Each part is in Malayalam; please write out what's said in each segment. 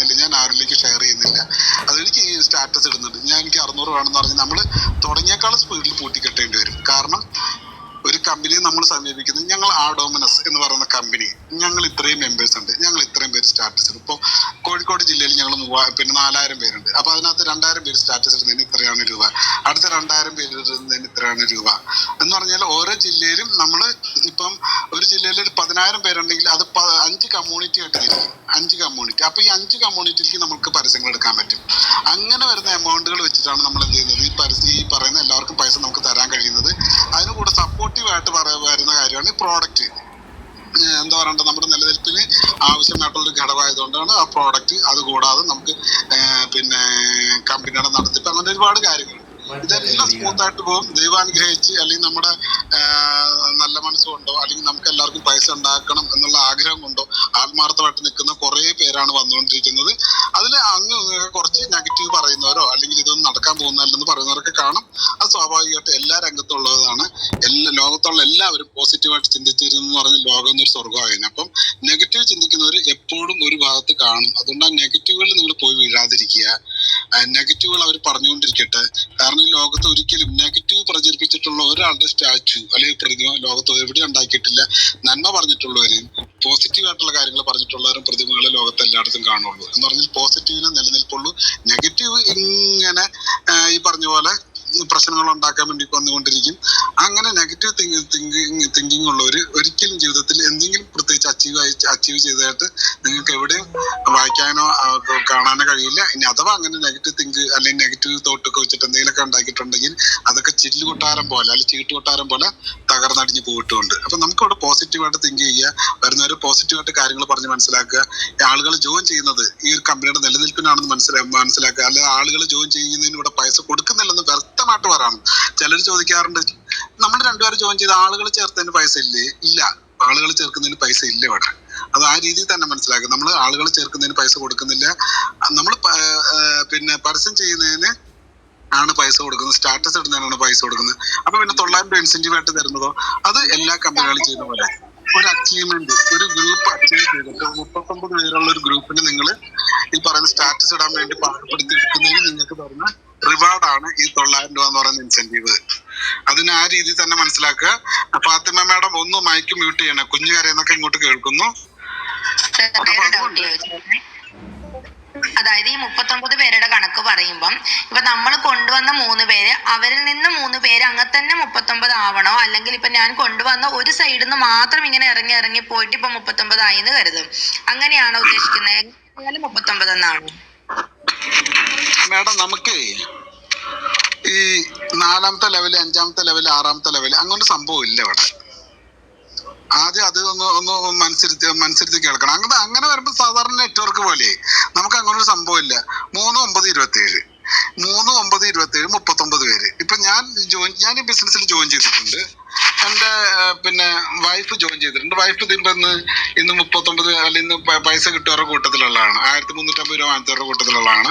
പറയുന്നില്ല ഞാൻ ആരിലേക്ക് ഷെയർ ചെയ്യുന്നില്ല. അതെനിക്ക് ഈ സ്റ്റാറ്റസ് ഇടുന്നുണ്ട്. ഞാൻ എനിക്ക് അറുന്നൂറ് വേണമെന്ന് പറഞ്ഞ് നമ്മൾ തുടങ്ങിയേക്കാളും സ്പീഡിൽ പൂട്ടിക്കെട്ടേണ്ടി വരും. കാരണം ഒരു കമ്പനിയെ നമ്മൾ സമീപിക്കുന്നത് ഞങ്ങൾ ആഡോമിനസ് എന്ന് പറയുന്ന കമ്പനി ഞങ്ങൾ ഇത്രയും മെമ്പേഴ്സ് ഉണ്ട്. ഞങ്ങൾ ഇത്രയും പേര് സ്റ്റാറ്റസ് ഇടും. ഇപ്പോൾ കോഴിക്കോട് ജില്ലയിൽ ഞങ്ങൾ മൂവാ പിന്നെ നാലായിരം പേരുണ്ട്. അപ്പോൾ അതിനകത്ത് രണ്ടായിരം പേര് സ്റ്റാറ്റസ് ഇടുന്നതിന് ഇത്രയാണ് രൂപ. അടുത്ത രണ്ടായിരം പേര് ഇടുന്നതിന് ഇത്രയാണ് രൂപ. എന്ന് പറഞ്ഞാൽ ഓരോ ജില്ലയിലും നമ്മൾ ഇപ്പം ഒരു ജില്ലയിൽ ഒരു പതിനായിരം പേരുണ്ടെങ്കിൽ അത് അഞ്ച് കമ്മ്യൂണിറ്റി ആയിട്ട് തിരിക്കും. അഞ്ച് കമ്മ്യൂണിറ്റി അപ്പോൾ ഈ അഞ്ച് കമ്മ്യൂണിറ്റിക്ക് നമുക്ക് പരസ്യങ്ങൾ എടുക്കാൻ പറ്റും. അങ്ങനെ വരുന്ന എമൗണ്ടുകൾ വെച്ചിട്ടാണ് നമ്മൾ എന്ത് ചെയ്യുന്നത്? ഈ പരസ്യം ഈ പറയുന്ന എല്ലാവർക്കും പൈസ നമുക്ക് തരാൻ കഴിയുന്നത്. അതിന് കൂടെ സപ്പോർട്ടീവ് പറ വരുന്ന കാര്യമാണ് ഈ പ്രോഡക്റ്റ് എന്താ പറയണ്ട? നമ്മുടെ നിലനിൽപ്പിന് ആവശ്യമായിട്ടുള്ള ഒരു ഘടകമായതുകൊണ്ടാണ് ആ പ്രോഡക്റ്റ് അതുകൂടാതെ നമുക്ക് പിന്നെ കമ്പനിയുടെ നടത്തിപ്പ് അങ്ങനെ ഒരുപാട് കാര്യങ്ങൾ. ഇതെല്ലാം സ്മൂത്ത് ആയിട്ട് പോകും. ദൈവം അനുഗ്രഹിച്ച് അല്ലെങ്കിൽ നമ്മുടെ നല്ല മനസ്സുകൊണ്ടോ അല്ലെങ്കിൽ നമുക്ക് എല്ലാവർക്കും പൈസ ഉണ്ടാക്കണം എന്നുള്ള ആഗ്രഹം കൊണ്ടോ ആത്മാർത്ഥമായിട്ട് നിൽക്കുന്ന കുറെ പേരാണ് വന്നുകൊണ്ടിരിക്കുന്നത്. അതിൽ അങ്ങ് കുറച്ച് നെഗറ്റീവ് പറയുന്നവരോ അല്ലെങ്കിൽ ഇതൊന്നും നടക്കാൻ പോകുന്നില്ലെന്ന് പറയുന്നവരൊക്കെ കാണും. അത് സ്വാഭാവികമായിട്ട് എല്ലാ രംഗത്തുള്ളതാണ്. എല്ലാ ലോകത്തുള്ള എല്ലാവരും പോസിറ്റീവായിട്ട് ചിന്തിച്ചിരുന്നു പറഞ്ഞ ലോകം എന്നൊരു സ്വർഗമായിരുന്നു അപ്പം നെഗറ്റീവ് ചിന്തിക്കുന്നവർ എപ്പോഴും ഒരു ഭാഗത്ത് കാണും. അതുകൊണ്ട് ആ നെഗറ്റീവുകളിൽ നിങ്ങൾ പോയി വീഴാതിരിക്കുക. നെഗറ്റീവുകൾ അവർ പറഞ്ഞുകൊണ്ടിരിക്കട്ടെ. കാരണം ഈ ലോകത്ത് ഒരിക്കലും നെഗറ്റീവ് പ്രചരിപ്പിച്ചിട്ടുള്ള ഒരാളുടെ സ്റ്റാച്ചു അല്ലെങ്കിൽ പ്രതിമ ലോകത്ത് എവിടെ ഉണ്ടാക്കിയിട്ടില്ല. നന്മ പറഞ്ഞിട്ടുള്ളവരെയും പോസിറ്റീവ് ആയിട്ടുള്ള കാര്യങ്ങൾ പറഞ്ഞിട്ടുള്ളവരും പ്രതിമകളെ ലോകത്ത് എല്ലായിടത്തും കാണുള്ളൂ എന്ന് പറഞ്ഞാൽ പോസിറ്റീവിനെ നിലനിൽപ്പുള്ളൂ. നെഗറ്റീവ് ഇങ്ങനെ ഈ പറഞ്ഞ പോലെ പ്രശ്നങ്ങൾ ഉണ്ടാക്കാൻ വേണ്ടി വന്നുകൊണ്ടിരിക്കും. അങ്ങനെ നെഗറ്റീവ് തിങ്കിങ് തിങ്കിങ് ഉള്ളവർ ഒരിക്കലും ജീവിതത്തിൽ എന്തെങ്കിലും പ്രത്യേകിച്ച് അച്ചീവ് അച്ചീവ് ചെയ്തതായിട്ട് നിങ്ങൾക്ക് എവിടെയും വായിക്കാനോ കാണാനോ കഴിയില്ല. ഇനി അഥവാ അങ്ങനെ നെഗറ്റീവ് തിങ്ക് അല്ലെങ്കിൽ നെഗറ്റീവ് തോട്ടൊക്കെ വെച്ചിട്ട് എന്തെങ്കിലുമൊക്കെ ഉണ്ടാക്കിയിട്ടുണ്ടെങ്കിൽ അതൊക്കെ ചില്ല് കൊട്ടാരം പോലെ അല്ലെങ്കിൽ ചീട്ട് കൊട്ടാരം പോലെ തകർന്നടിഞ്ഞ് പോയിട്ടുണ്ട്. അപ്പൊ നമുക്ക് ഇവിടെ പോസിറ്റീവായിട്ട് തിങ്ക് ചെയ്യുക വരുന്നവർ പോസിറ്റീവായിട്ട് കാര്യങ്ങൾ പറഞ്ഞ് മനസ്സിലാക്കുക. ആളുകൾ ജോയിൻ ചെയ്യുന്നത് ഈ ഒരു കമ്പനിയുടെ നിലനിൽപ്പിനാണെന്ന് മനസ്സിലാക്കുക മനസ്സിലാക്കുക. അല്ലെങ്കിൽ ആളുകൾ ജോയിൻ ചെയ്യുന്നതിന് ഇവിടെ പൈസ കൊടുക്കുന്നില്ലെന്ന് വ്യക്തമായിട്ട് പറയണം. ചിലർ ചോദിക്കാറുണ്ട് നമ്മൾ രണ്ടുപേരും ജോയിൻ ചെയ്ത ആളുകൾ ചേർത്തതിന് പൈസ ഇല്ലേ? ഇല്ല. ആളുകൾ ചേർക്കുന്നതിന് പൈസ ഇല്ല ഇവിടെ. അത് ആ രീതിയിൽ തന്നെ മനസ്സിലാക്കുക. നമ്മൾ ആളുകൾ ചേർക്കുന്നതിന് പൈസ കൊടുക്കുന്നില്ല. നമ്മൾ പിന്നെ പരസ്യം ചെയ്യുന്നതിന് ആണ് പൈസ കൊടുക്കുന്നത്. സ്റ്റാറ്റസ് ഇടുന്നതിനാണ് പൈസ കൊടുക്കുന്നത്. അപ്പൊ പിന്നെ തൊള്ളായിരം രൂപ ഇൻസെന്റീവ് ആയിട്ട് തരുന്നതോ? അത് എല്ലാ കമ്പനികളും ചെയ്യുന്ന പോലെ. ഒരു അച്ചീവ്മെന്റ് ഒരു ഗ്രൂപ്പ് അച്ചീവ് ചെയ്തിട്ട് മുപ്പത്തൊമ്പത് പേരുള്ള ഒരു ഗ്രൂപ്പിന് നിങ്ങൾ ഈ പറയുന്ന സ്റ്റാറ്റസ് ഇടാൻ വേണ്ടി പാകപ്പെടുത്തി എടുക്കുന്നതിന് നിങ്ങൾക്ക് തരുന്ന റിവാർഡാണ് ഈ തൊള്ളായിരം രൂപ എന്ന് പറയുന്ന ഇൻസെന്റീവ് അതിന് ആ രീതി തന്നെ മനസ്സിലാക്കുക. ഫാത്തിമ മാഡം ഒന്ന് മൈക്ക് മ്യൂട്ട് ചെയ്യണം. കുഞ്ഞു കരയെന്നൊക്കെ ഇങ്ങോട്ട് കേൾക്കുന്നു. അതായത് ഈ മുപ്പത്തൊമ്പത് പേരുടെ കണക്ക് പറയുമ്പം ഇപ്പൊ നമ്മൾ കൊണ്ടുവന്ന മൂന്ന് പേര് അവരിൽ നിന്ന് മൂന്ന് പേര് അങ്ങനെ തന്നെ മുപ്പത്തൊമ്പത് ആവണോ? അല്ലെങ്കിൽ ഇപ്പൊ ഞാൻ കൊണ്ടുവന്ന ഒരു സൈഡിൽ നിന്ന് മാത്രം ഇങ്ങനെ ഇറങ്ങി ഇറങ്ങി പോയിട്ട് ഇപ്പൊ മുപ്പത്തൊമ്പത് ആയി എന്ന് കരുതും. അങ്ങനെയാണോ ഉദ്ദേശിക്കുന്നത് മുപ്പത്തൊമ്പത് എന്നാണോ? മാഡം നമുക്ക് ഈ നാലാമത്തെ ലെവൽ അഞ്ചാമത്തെ ലെവൽ ആറാമത്തെ ലെവൽ അങ്ങനെ സംഭവം ഇല്ല ഇവിടെ. ആദ്യം അത് ഒന്ന് ഒന്ന് മനസ്സിരുത്തി മനസ്സിരുത്തി കേൾക്കണം. അങ്ങനെ അങ്ങനെ വരുമ്പോൾ സാധാരണ നെറ്റ്വർക്ക് പോലെ. നമുക്ക് അങ്ങനെ ഒരു സംഭവം ഇല്ല. മൂന്ന് ഒമ്പത് ഇരുപത്തി ഏഴ് മൂന്ന് ഒമ്പത് ഇരുപത്തി ഏഴ് മുപ്പത്തൊമ്പത് പേര്. ഇപ്പൊ ഞാൻ ജോയിൻ ഞാൻ ഈ ബിസിനസ്സിൽ ജോയിൻ ചെയ്തിട്ടുണ്ട്. എന്റെ പിന്നെ വൈഫ് ജോയിൻ ചെയ്തിട്ടുണ്ട്. വൈഫ് ഇതിന്റെ ഇന്ന് മുപ്പത്തൊമ്പത് അല്ലെങ്കിൽ ഇന്ന് പൈസ കിട്ടിയവരുടെ കൂട്ടത്തിലുള്ളതാണ്. ആയിരത്തി മുന്നൂറ്റമ്പത് രൂപ വാങ്ങിച്ചവരുടെ കൂട്ടത്തിലുള്ളതാണ്.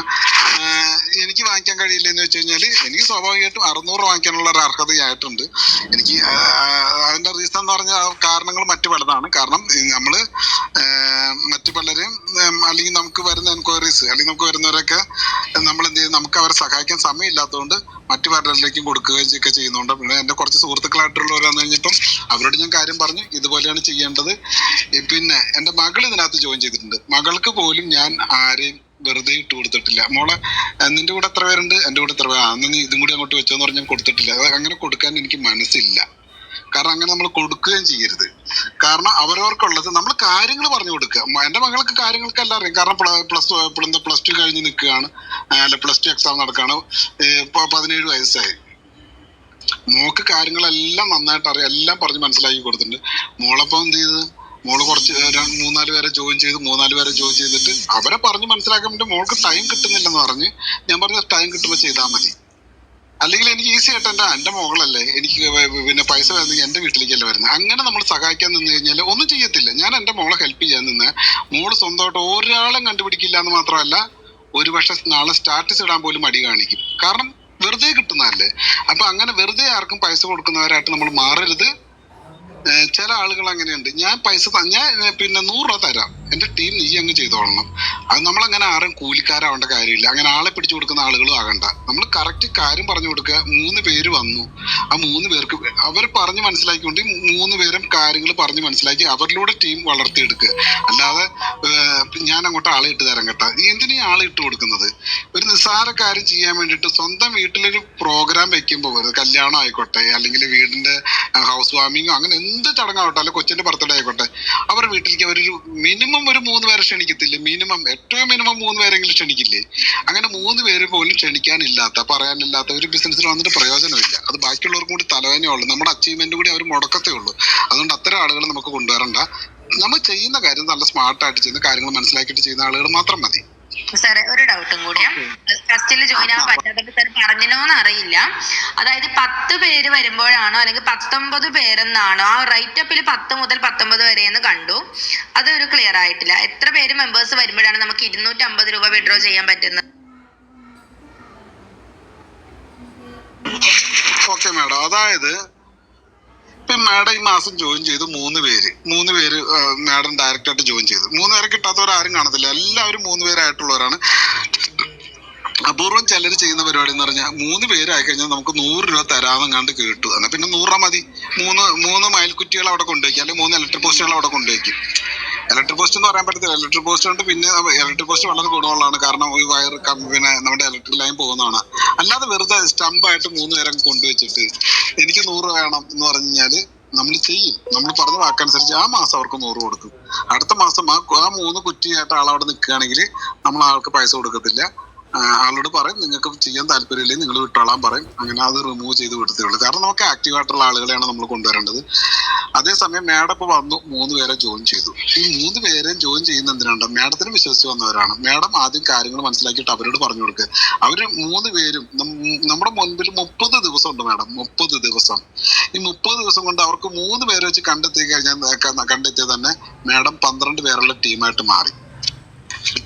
എനിക്ക് വാങ്ങിക്കാൻ കഴിയില്ല എന്ന് വെച്ച് കഴിഞ്ഞാൽ എനിക്ക് സ്വാഭാവികമായിട്ടും അറുന്നൂറ് വാങ്ങിക്കാനുള്ള ഒരു അർഹതയായിട്ടുണ്ട്. എനിക്ക് അതിന്റെ റീസൺ എന്ന് പറഞ്ഞാൽ കാരണങ്ങൾ മറ്റു പലതാണ്. കാരണം നമ്മൾ മറ്റു പലരും അല്ലെങ്കിൽ നമുക്ക് വരുന്ന എൻക്വയറീസ് അല്ലെങ്കിൽ നമുക്ക് വരുന്നവരൊക്കെ നമ്മൾ എന്ത് ചെയ്യും? നമുക്ക് അവരെ സഹായിക്കാൻ സമയമില്ലാത്തതുകൊണ്ട് മറ്റു പലരിലേക്കും കൊടുക്കുകയും ഒക്കെ ചെയ്യുന്നുണ്ട്. പിന്നെ എന്റെ കുറച്ച് സുഹൃത്തുക്കളായിട്ടുള്ളവർ വന്നു കഴിഞ്ഞപ്പം അവരോട് ഞാൻ കാര്യം പറഞ്ഞു ഇതുപോലെയാണ് ചെയ്യേണ്ടത്. പിന്നെ എന്റെ മകൾ ഇതിനകത്ത് ജോയിൻ ചെയ്തിട്ടുണ്ട്. മകൾക്ക് പോലും ഞാൻ ആരെയും വെറുതെ ഇട്ട് കൊടുത്തിട്ടില്ല. മോളെ നിന്റെ കൂടെ എത്ര പേരുണ്ട്? എന്റെ കൂടെ എത്ര പേര്? അന്ന് നീ ഇതും കൂടി അങ്ങോട്ട് വെച്ചോന്ന് പറഞ്ഞാൽ കൊടുത്തിട്ടില്ല. അത് അങ്ങനെ കൊടുക്കാൻ എനിക്ക് മനസ്സില്ല. കാരണം അങ്ങനെ നമ്മൾ കൊടുക്കുകയും ചെയ്യരുത്. കാരണം അവരവർക്കുള്ളത് നമ്മൾ കാര്യങ്ങൾ പറഞ്ഞു കൊടുക്കുക. എന്റെ മകൾക്ക് കാര്യങ്ങൾക്ക് എല്ലാം അറിയാം. കാരണം പ്ലസ് പ്ലസ് ടു കഴിഞ്ഞ് നിൽക്കുകയാണ്. അല്ല പ്ലസ് ടു എക്സാം നടക്കുകയാണ്. പതിനേഴ് വയസ്സായി. മോക്ക് കാര്യങ്ങളെല്ലാം നന്നായിട്ട് അറിയാം. എല്ലാം പറഞ്ഞ് മനസ്സിലാക്കി കൊടുത്തിട്ടുണ്ട്. മോളപ്പം എന്ത് ചെയ്ത്? മോൾ കുറച്ച് മൂന്നാൽ പേരെ ജോയിൻ ചെയ്ത് മൂന്നാൽ പേരെ ജോയിൻ ചെയ്തിട്ട് അവരെ പറഞ്ഞ് മനസ്സിലാക്കാൻ വേണ്ടി മോൾക്ക് ടൈം കിട്ടുന്നില്ലെന്ന് പറഞ്ഞ് ഞാൻ പറഞ്ഞ ടൈം കിട്ടുമ്പോൾ ചെയ്താൽ മതി. അല്ലെങ്കിൽ എനിക്ക് ഈസി ആയിട്ട് എന്റെ എന്റെ മോളല്ലേ എനിക്ക് പിന്നെ പൈസ വരുന്നെങ്കിൽ എന്റെ വീട്ടിലേക്കല്ലേ വരുന്നത് അങ്ങനെ നമ്മൾ സഹായിക്കാൻ നിന്ന് കഴിഞ്ഞാൽ ഒന്നും ചെയ്യത്തില്ല. ഞാൻ എന്റെ മോളെ ഹെൽപ്പ് ചെയ്യാൻ നിന്ന് മോൾ സ്വന്തമായിട്ട് ഒരാളും കണ്ടുപിടിക്കില്ല എന്ന് മാത്രമല്ല ഒരു പക്ഷെ നാളെ സ്റ്റാറ്റസ് ഇടാൻ പോലും മടി കാണിക്കും. കാരണം വെറുതെ കിട്ടുന്നതല്ലേ? അപ്പൊ അങ്ങനെ വെറുതെ ആർക്കും പൈസ കൊടുക്കുന്നവരായിട്ട് നമ്മൾ മാറരുത്. ചില ആളുകൾ അങ്ങനെയുണ്ട്. ഞാൻ പൈസ ഞാൻ പിന്നെ നൂറ് രൂപ തരാം. എന്റെ ടീം നീ അങ്ങ് ചെയ്തോളണം അത് നമ്മളങ്ങനെ ആരും കൂലിക്കാരാവേണ്ട കാര്യമില്ല. അങ്ങനെ ആളെ പിടിച്ചു കൊടുക്കുന്ന ആളുകളും ആകണ്ട. നമ്മൾ കറക്റ്റ് കാര്യം പറഞ്ഞു കൊടുക്കുക. മൂന്ന് പേര് വന്നു. ആ മൂന്ന് പേർക്ക് അവർ പറഞ്ഞു മനസ്സിലാക്കിക്കൊണ്ട് മൂന്ന് പേരും കാര്യങ്ങൾ പറഞ്ഞു മനസ്സിലാക്കി അവരിലൂടെ ടീം വളർത്തിയെടുക്കുക. അല്ലാതെ ഞാൻ അങ്ങോട്ട് ആളെ ഇട്ട് തരാൻ കേട്ടാ. എന്തിനാ ആളെ ഇട്ട് കൊടുക്കുന്നത്? ഒരു നിസ്സാര കാര്യം ചെയ്യാൻ വേണ്ടിയിട്ട് സ്വന്തം വീട്ടിലൊരു പ്രോഗ്രാം വെക്കുമ്പോൾ കല്യാണം ആയിക്കോട്ടെ അല്ലെങ്കിൽ വീടിന്റെ ഹൗസ് വാമിങ്ങോ അങ്ങനെ എന്ത് ചടങ്ങാവട്ടെ അല്ലെങ്കിൽ കൊച്ചിന്റെ ബർത്ത്ഡേ ആയിക്കോട്ടെ അവരുടെ വീട്ടിലേക്ക് അവരൊരു മിനിമം ഒരു മൂന്ന് പേരെ ക്ഷണിക്കത്തില്ലേ? മിനിമം ഏറ്റവും മിനിമം മൂന്ന് പേരെങ്കിലും ക്ഷണിക്കില്ലേ? അങ്ങനെ മൂന്ന് പേര് പോലും ക്ഷണിക്കാനില്ലാത്ത പറയാനില്ലാത്ത ഒരു ബിസിനസ്സിൽ വന്നിട്ട് പ്രയോജനമില്ല. അത് ബാക്കിയുള്ളവർക്കും കൂടി തലവേനേ ഉള്ളൂ. നമ്മുടെ അച്ചീവ്മെന്റ് കൂടി അവർ മുടക്കത്തേ ഉള്ളൂ. അതുകൊണ്ട് അത്തരം ആളുകൾ നമുക്ക് കൊണ്ടുവരണ്ട. നമ്മൾ ചെയ്യുന്ന കാര്യം നല്ല സ്മാർട്ടായിട്ട് ചെയ്യുന്ന കാര്യങ്ങൾ മനസ്സിലാക്കിയിട്ട് ചെയ്യുന്ന ആളുകൾ മാത്രം മതി. സാറേ ഒരു ഡൗട്ടും കൂടിയാ ഫസ്റ്റിൽ ജോയിൻ ആവാൻ പറ്റാത്തത് സാർ പറഞ്ഞിനോന്ന് അറിയില്ല. അതായത് പത്ത് പേര് വരുമ്പോഴാണോ അല്ലെങ്കിൽ പത്തൊമ്പത് പേരെന്നാണോ ആ റൈറ്റ് അപ്പിൽ പത്ത് മുതൽ പത്തൊമ്പത് വരെ എന്ന് കണ്ടു. അത് ഒരു ക്ലിയർ ആയിട്ടില്ല. എത്ര പേര് മെമ്പേഴ്സ് വരുമ്പോഴാണ് നമുക്ക് ഇരുന്നൂറ്റി അമ്പത് രൂപ വിഡ്രോ ചെയ്യാൻ പറ്റുന്നത്? Okay madam. അതായത് ഇപ്പൊ മാഡം ഈ മാസം ജോയിൻ ചെയ്തു മൂന്ന് പേര്. മൂന്ന് പേര് മാഡം ഡയറക്റ്റ് ആയിട്ട് ജോയിൻ ചെയ്തു. മൂന്ന് പേരെ കിട്ടാത്തവർ ആരും കാണത്തില്ല. എല്ലാവരും മൂന്ന് പേരായിട്ടുള്ളവരാണ്. അപൂർവം ചിലർ ചെയ്യുന്ന പരിപാടി എന്ന് പറഞ്ഞാൽ മൂന്ന് പേരായി കഴിഞ്ഞാൽ നമുക്ക് നൂറ് രൂപ തരാമെന്ന് കണ്ട് കേട്ടു. എന്നാൽ പിന്നെ നൂറ് രൂപ മതി. മൂന്ന് മൂന്ന് മയൽക്കുറ്റികൾ അവിടെ കൊണ്ടുവയ്ക്കും അല്ലെങ്കിൽ മൂന്ന് ഇലക്ട്രിക് പോസ്റ്റുകൾ അവിടെ കൊണ്ടുവയ്ക്കും ഇലക്ട്രിക് പോസ്റ്റ് എന്ന് പറയാൻ പറ്റത്തില്ല. ഇലക്ട്രിക് പോസ്റ്റ് കൊണ്ട് പിന്നെ ഇലക്ട്രിക് പോസ്റ്റ് വളരെ ഗുണമുള്ളതാണ്. കാരണം ഒരു വയർ പിന്നെ നമ്മുടെ ഇലക്ട്രിക് ലൈൻ പോകുന്നതാണ്. അല്ലാതെ വെറുതെ സ്റ്റമ്പായിട്ട് മൂന്ന് നേരം കൊണ്ടുവച്ചിട്ട് എനിക്ക് നൂറ് വേണം എന്ന് പറഞ്ഞു കഴിഞ്ഞാൽ നമ്മൾ ചെയ്യും. നമ്മൾ പറഞ്ഞ വാക്കനുസരിച്ച് ആ മാസം അവർക്ക് നൂറ് കൊടുക്കും. അടുത്ത മാസം ആ മൂന്ന് കുറ്റിയായിട്ട് അവിടെ നിൽക്കുകയാണെങ്കിൽ നമ്മൾ ആൾക്ക് പൈസ കൊടുക്കത്തില്ല. ആളോട് പറയും നിങ്ങൾക്ക് ചെയ്യാൻ താല്പര്യമില്ലെങ്കിൽ നിങ്ങൾ വിട്ടോളാൻ പറയും. അങ്ങനെ അത് റിമൂവ് ചെയ്ത് വിടത്തേ ഉള്ളൂ കാരണം നമുക്ക് ആക്റ്റീവ് ആയിട്ടുള്ള ആളുകളെയാണ് നമ്മൾ കൊണ്ടുവരേണ്ടത്. അതേസമയം മാഡം ഇപ്പൊ വന്നു മൂന്ന് പേരെ ജോയിൻ ചെയ്തു. ഈ മൂന്ന് പേരെ ജോയിൻ ചെയ്യുന്ന എന്തിനാണ്? മാഡത്തിന് വിശ്വസിച്ച് വന്നവരാണ്. മാഡം ആദ്യം കാര്യങ്ങൾ മനസ്സിലാക്കിയിട്ട് അവരോട് പറഞ്ഞു കൊടുക്കുക അവർ മൂന്ന് പേരും നമ്മുടെ മുൻപിൽ മുപ്പത് ദിവസം ഉണ്ട് മാഡം മുപ്പത് ദിവസം. ഈ മുപ്പത് ദിവസം കൊണ്ട് അവർക്ക് മൂന്ന് പേരെ വെച്ച് കണ്ടെത്തി കഴിഞ്ഞാൽ കണ്ടെത്തിയ തന്നെ മാഡം പന്ത്രണ്ട് പേരുള്ള ടീമായിട്ട് മാറി.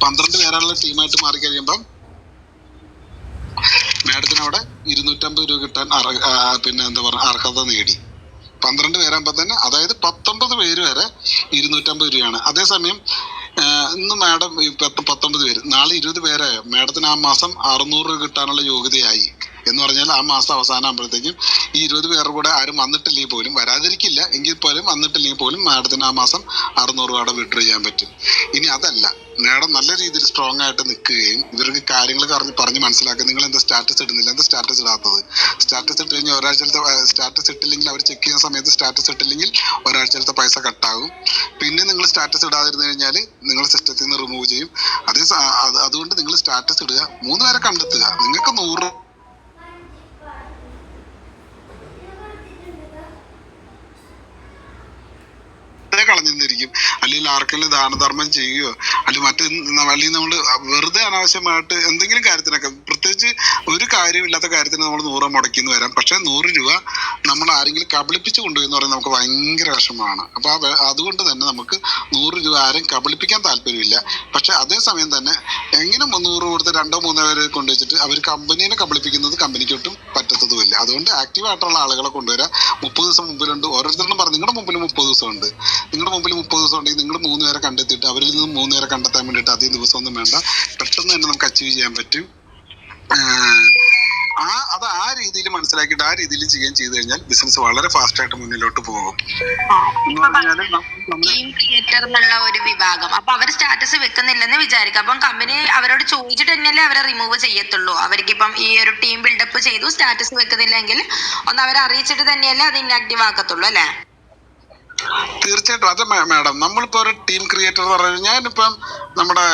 പന്ത്രണ്ട് പേരുള്ള ടീമായിട്ട് മാറി കഴിയുമ്പം അവിടെ ഇരുന്നൂറ്റമ്പത് രൂപ കിട്ടാൻ പിന്നെ എന്താ പറയുക അർഹത നേടി. പന്ത്രണ്ട് പേരാകുമ്പോൾ തന്നെ അതായത് പത്തൊമ്പത് പേര് വരെ ഇരുന്നൂറ്റമ്പത് രൂപയാണ്. അതേസമയം ഇന്ന് മാഡം പത്ത് പത്തൊമ്പത് പേര് നാളെ ഇരുപത് പേരായോ? മാഡത്തിന് ആ മാസം അറുന്നൂറ് രൂപ കിട്ടാനുള്ള യോഗ്യതയായി. എന്ന് പറഞ്ഞാൽ ആ മാസം അവസാനം ആകുമ്പോഴത്തേക്കും ഈ ഇരുപത് പേർ കൂടെ ആരും വന്നിട്ടില്ലെങ്കിൽ പോലും വരാതിരിക്കില്ല എങ്കിൽ പോലും വന്നിട്ടില്ലെങ്കിൽ പോലും മാഡത്തിന് ആ മാസം അറുന്നൂറ് രൂപയുടെ വിഡ്രോ ചെയ്യാൻ പറ്റും. ഇനി അതല്ല മാഡം നല്ല രീതിയിൽ സ്ട്രോങ് ആയിട്ട് നിൽക്കുകയും ഇവർക്ക് കാര്യങ്ങൾ പറഞ്ഞ് പറഞ്ഞ് മനസ്സിലാക്കുക നിങ്ങൾ എന്താ സ്റ്റാറ്റസ് ഇടുന്നില്ല എന്താ സ്റ്റാറ്റസ് ഇടാത്തത്? സ്റ്റാറ്റസ് ഇട്ട് കഴിഞ്ഞാൽ ഒരാഴ്ചത്തെ സ്റ്റാറ്റസ് ഇട്ടില്ലെങ്കിൽ അവർ ചെക്ക് ചെയ്യുന്ന സമയത്ത് സ്റ്റാറ്റസ് ഇട്ടില്ലെങ്കിൽ ഒരാഴ്ചത്തെ പൈസ കട്ടാകും പിന്നെ നിങ്ങൾ സ്റ്റാറ്റസ് ഇടാതിരുന്നു കഴിഞ്ഞാൽ നിങ്ങൾ സിസ്റ്റത്തിൽ നിന്ന് റിമൂവ് ചെയ്യും. അതേ അതുകൊണ്ട് നിങ്ങൾ സ്റ്റാറ്റസ് ഇടുക. മൂന്ന് പേരെ കണ്ടെത്തുക. നിങ്ങൾക്ക് നൂറ് വെറുതെ കളഞ്ഞിരിക്കും അല്ലെങ്കിൽ ആർക്കെങ്കിലും ദാനധർമ്മം ചെയ്യുകയോ അല്ലെങ്കിൽ മറ്റ് അല്ലെങ്കിൽ നമ്മൾ വെറുതെ അനാവശ്യമായിട്ട് എന്തെങ്കിലും കാര്യത്തിനൊക്കെ പ്രത്യേകിച്ച് ഒരു കാര്യമില്ലാത്ത കാര്യത്തിന് നമ്മൾ നൂറ് മുടക്കിന്ന് വരാം. പക്ഷെ നൂറ് രൂപ നമ്മൾ ആരെങ്കിലും കബളിപ്പിച്ച് കൊണ്ടുപോയി എന്ന് പറയുന്നത് നമുക്ക് ഭയങ്കര വിഷമമാണ്. അപ്പൊ ആ അതുകൊണ്ട് തന്നെ നമുക്ക് നൂറ് രൂപ ആരും കബളിപ്പിക്കാൻ താല്പര്യമില്ല. പക്ഷെ അതേസമയം തന്നെ എങ്ങനെ രൂപ കൊടുത്ത് രണ്ടോ മൂന്നോ പേരെ കൊണ്ടുവച്ചിട്ട് അവർ കമ്പനീനെ കബളിപ്പിക്കുന്നത് കമ്പനിക്ക് ഒട്ടും പറ്റത്തതുമില്ല. അതുകൊണ്ട് ആക്റ്റീവ് ആയിട്ടുള്ള ആളുകളെ കൊണ്ടുവരാം. മുപ്പത് ദിവസം മുമ്പിലുണ്ട്. ഓരോരുത്തരും പറഞ്ഞു നിങ്ങളുടെ മുമ്പിൽ മുപ്പത് ദിവസം ഉണ്ട് നിങ്ങളുടെ മുമ്പിൽ മുപ്പത് ദിവസം ഉണ്ടെങ്കിൽ നിങ്ങൾ മൂന്ന് പേരെ കണ്ടെത്തിയിട്ട് അവരിൽ നിന്ന് മൂന്ന് പേരെ കണ്ടെത്താൻ വേണ്ടിയിട്ട് അധികം ദിവസമൊന്നും വേണ്ട. പെട്ടെന്ന് തന്നെ നമുക്ക് അച്ചീവ് ചെയ്യാൻ പറ്റും. ആ അത് ആ രീതിയിൽ മനസ്സിലാക്കിയിട്ട് ആ രീതിയിൽ ചെയ്യുകയും ചെയ്തു കഴിഞ്ഞാൽ ബിസിനസ് വളരെ ഫാസ്റ്റ് ആയിട്ട് മുന്നിലോട്ട് പോകും. ടീം ക്രിയേറ്റർ എന്നുള്ള ഒരു വിഭാഗം. അപ്പൊ അവർ സ്റ്റാറ്റസ് വെക്കുന്നില്ലെന്ന് വിചാരിക്കാം. അപ്പം കമ്പനി അവരോട് ചോദിച്ചിട്ട് തന്നെയല്ലേ അവരെ റിമൂവ് ചെയ്യത്തുള്ളൂ. അവർക്ക് ഇപ്പം ഈ ഒരു ടീം ബിൽഡപ്പ് ചെയ്തു സ്റ്റാറ്റസ് വെക്കുന്നില്ലെങ്കിൽ ഒന്ന് അവരെ അറിയിച്ചിട്ട് തന്നെയല്ലേ അത് ഇൻആക്റ്റീവ് ആക്കത്തുള്ളൂ അല്ലേ? തീർച്ചയായിട്ടും. അതെ മാഡം നമ്മളിപ്പോ ഒരു ടീം ക്രിയേറ്റർ എന്ന് പറഞ്ഞു ഞാനിപ്പം നമ്മുടെ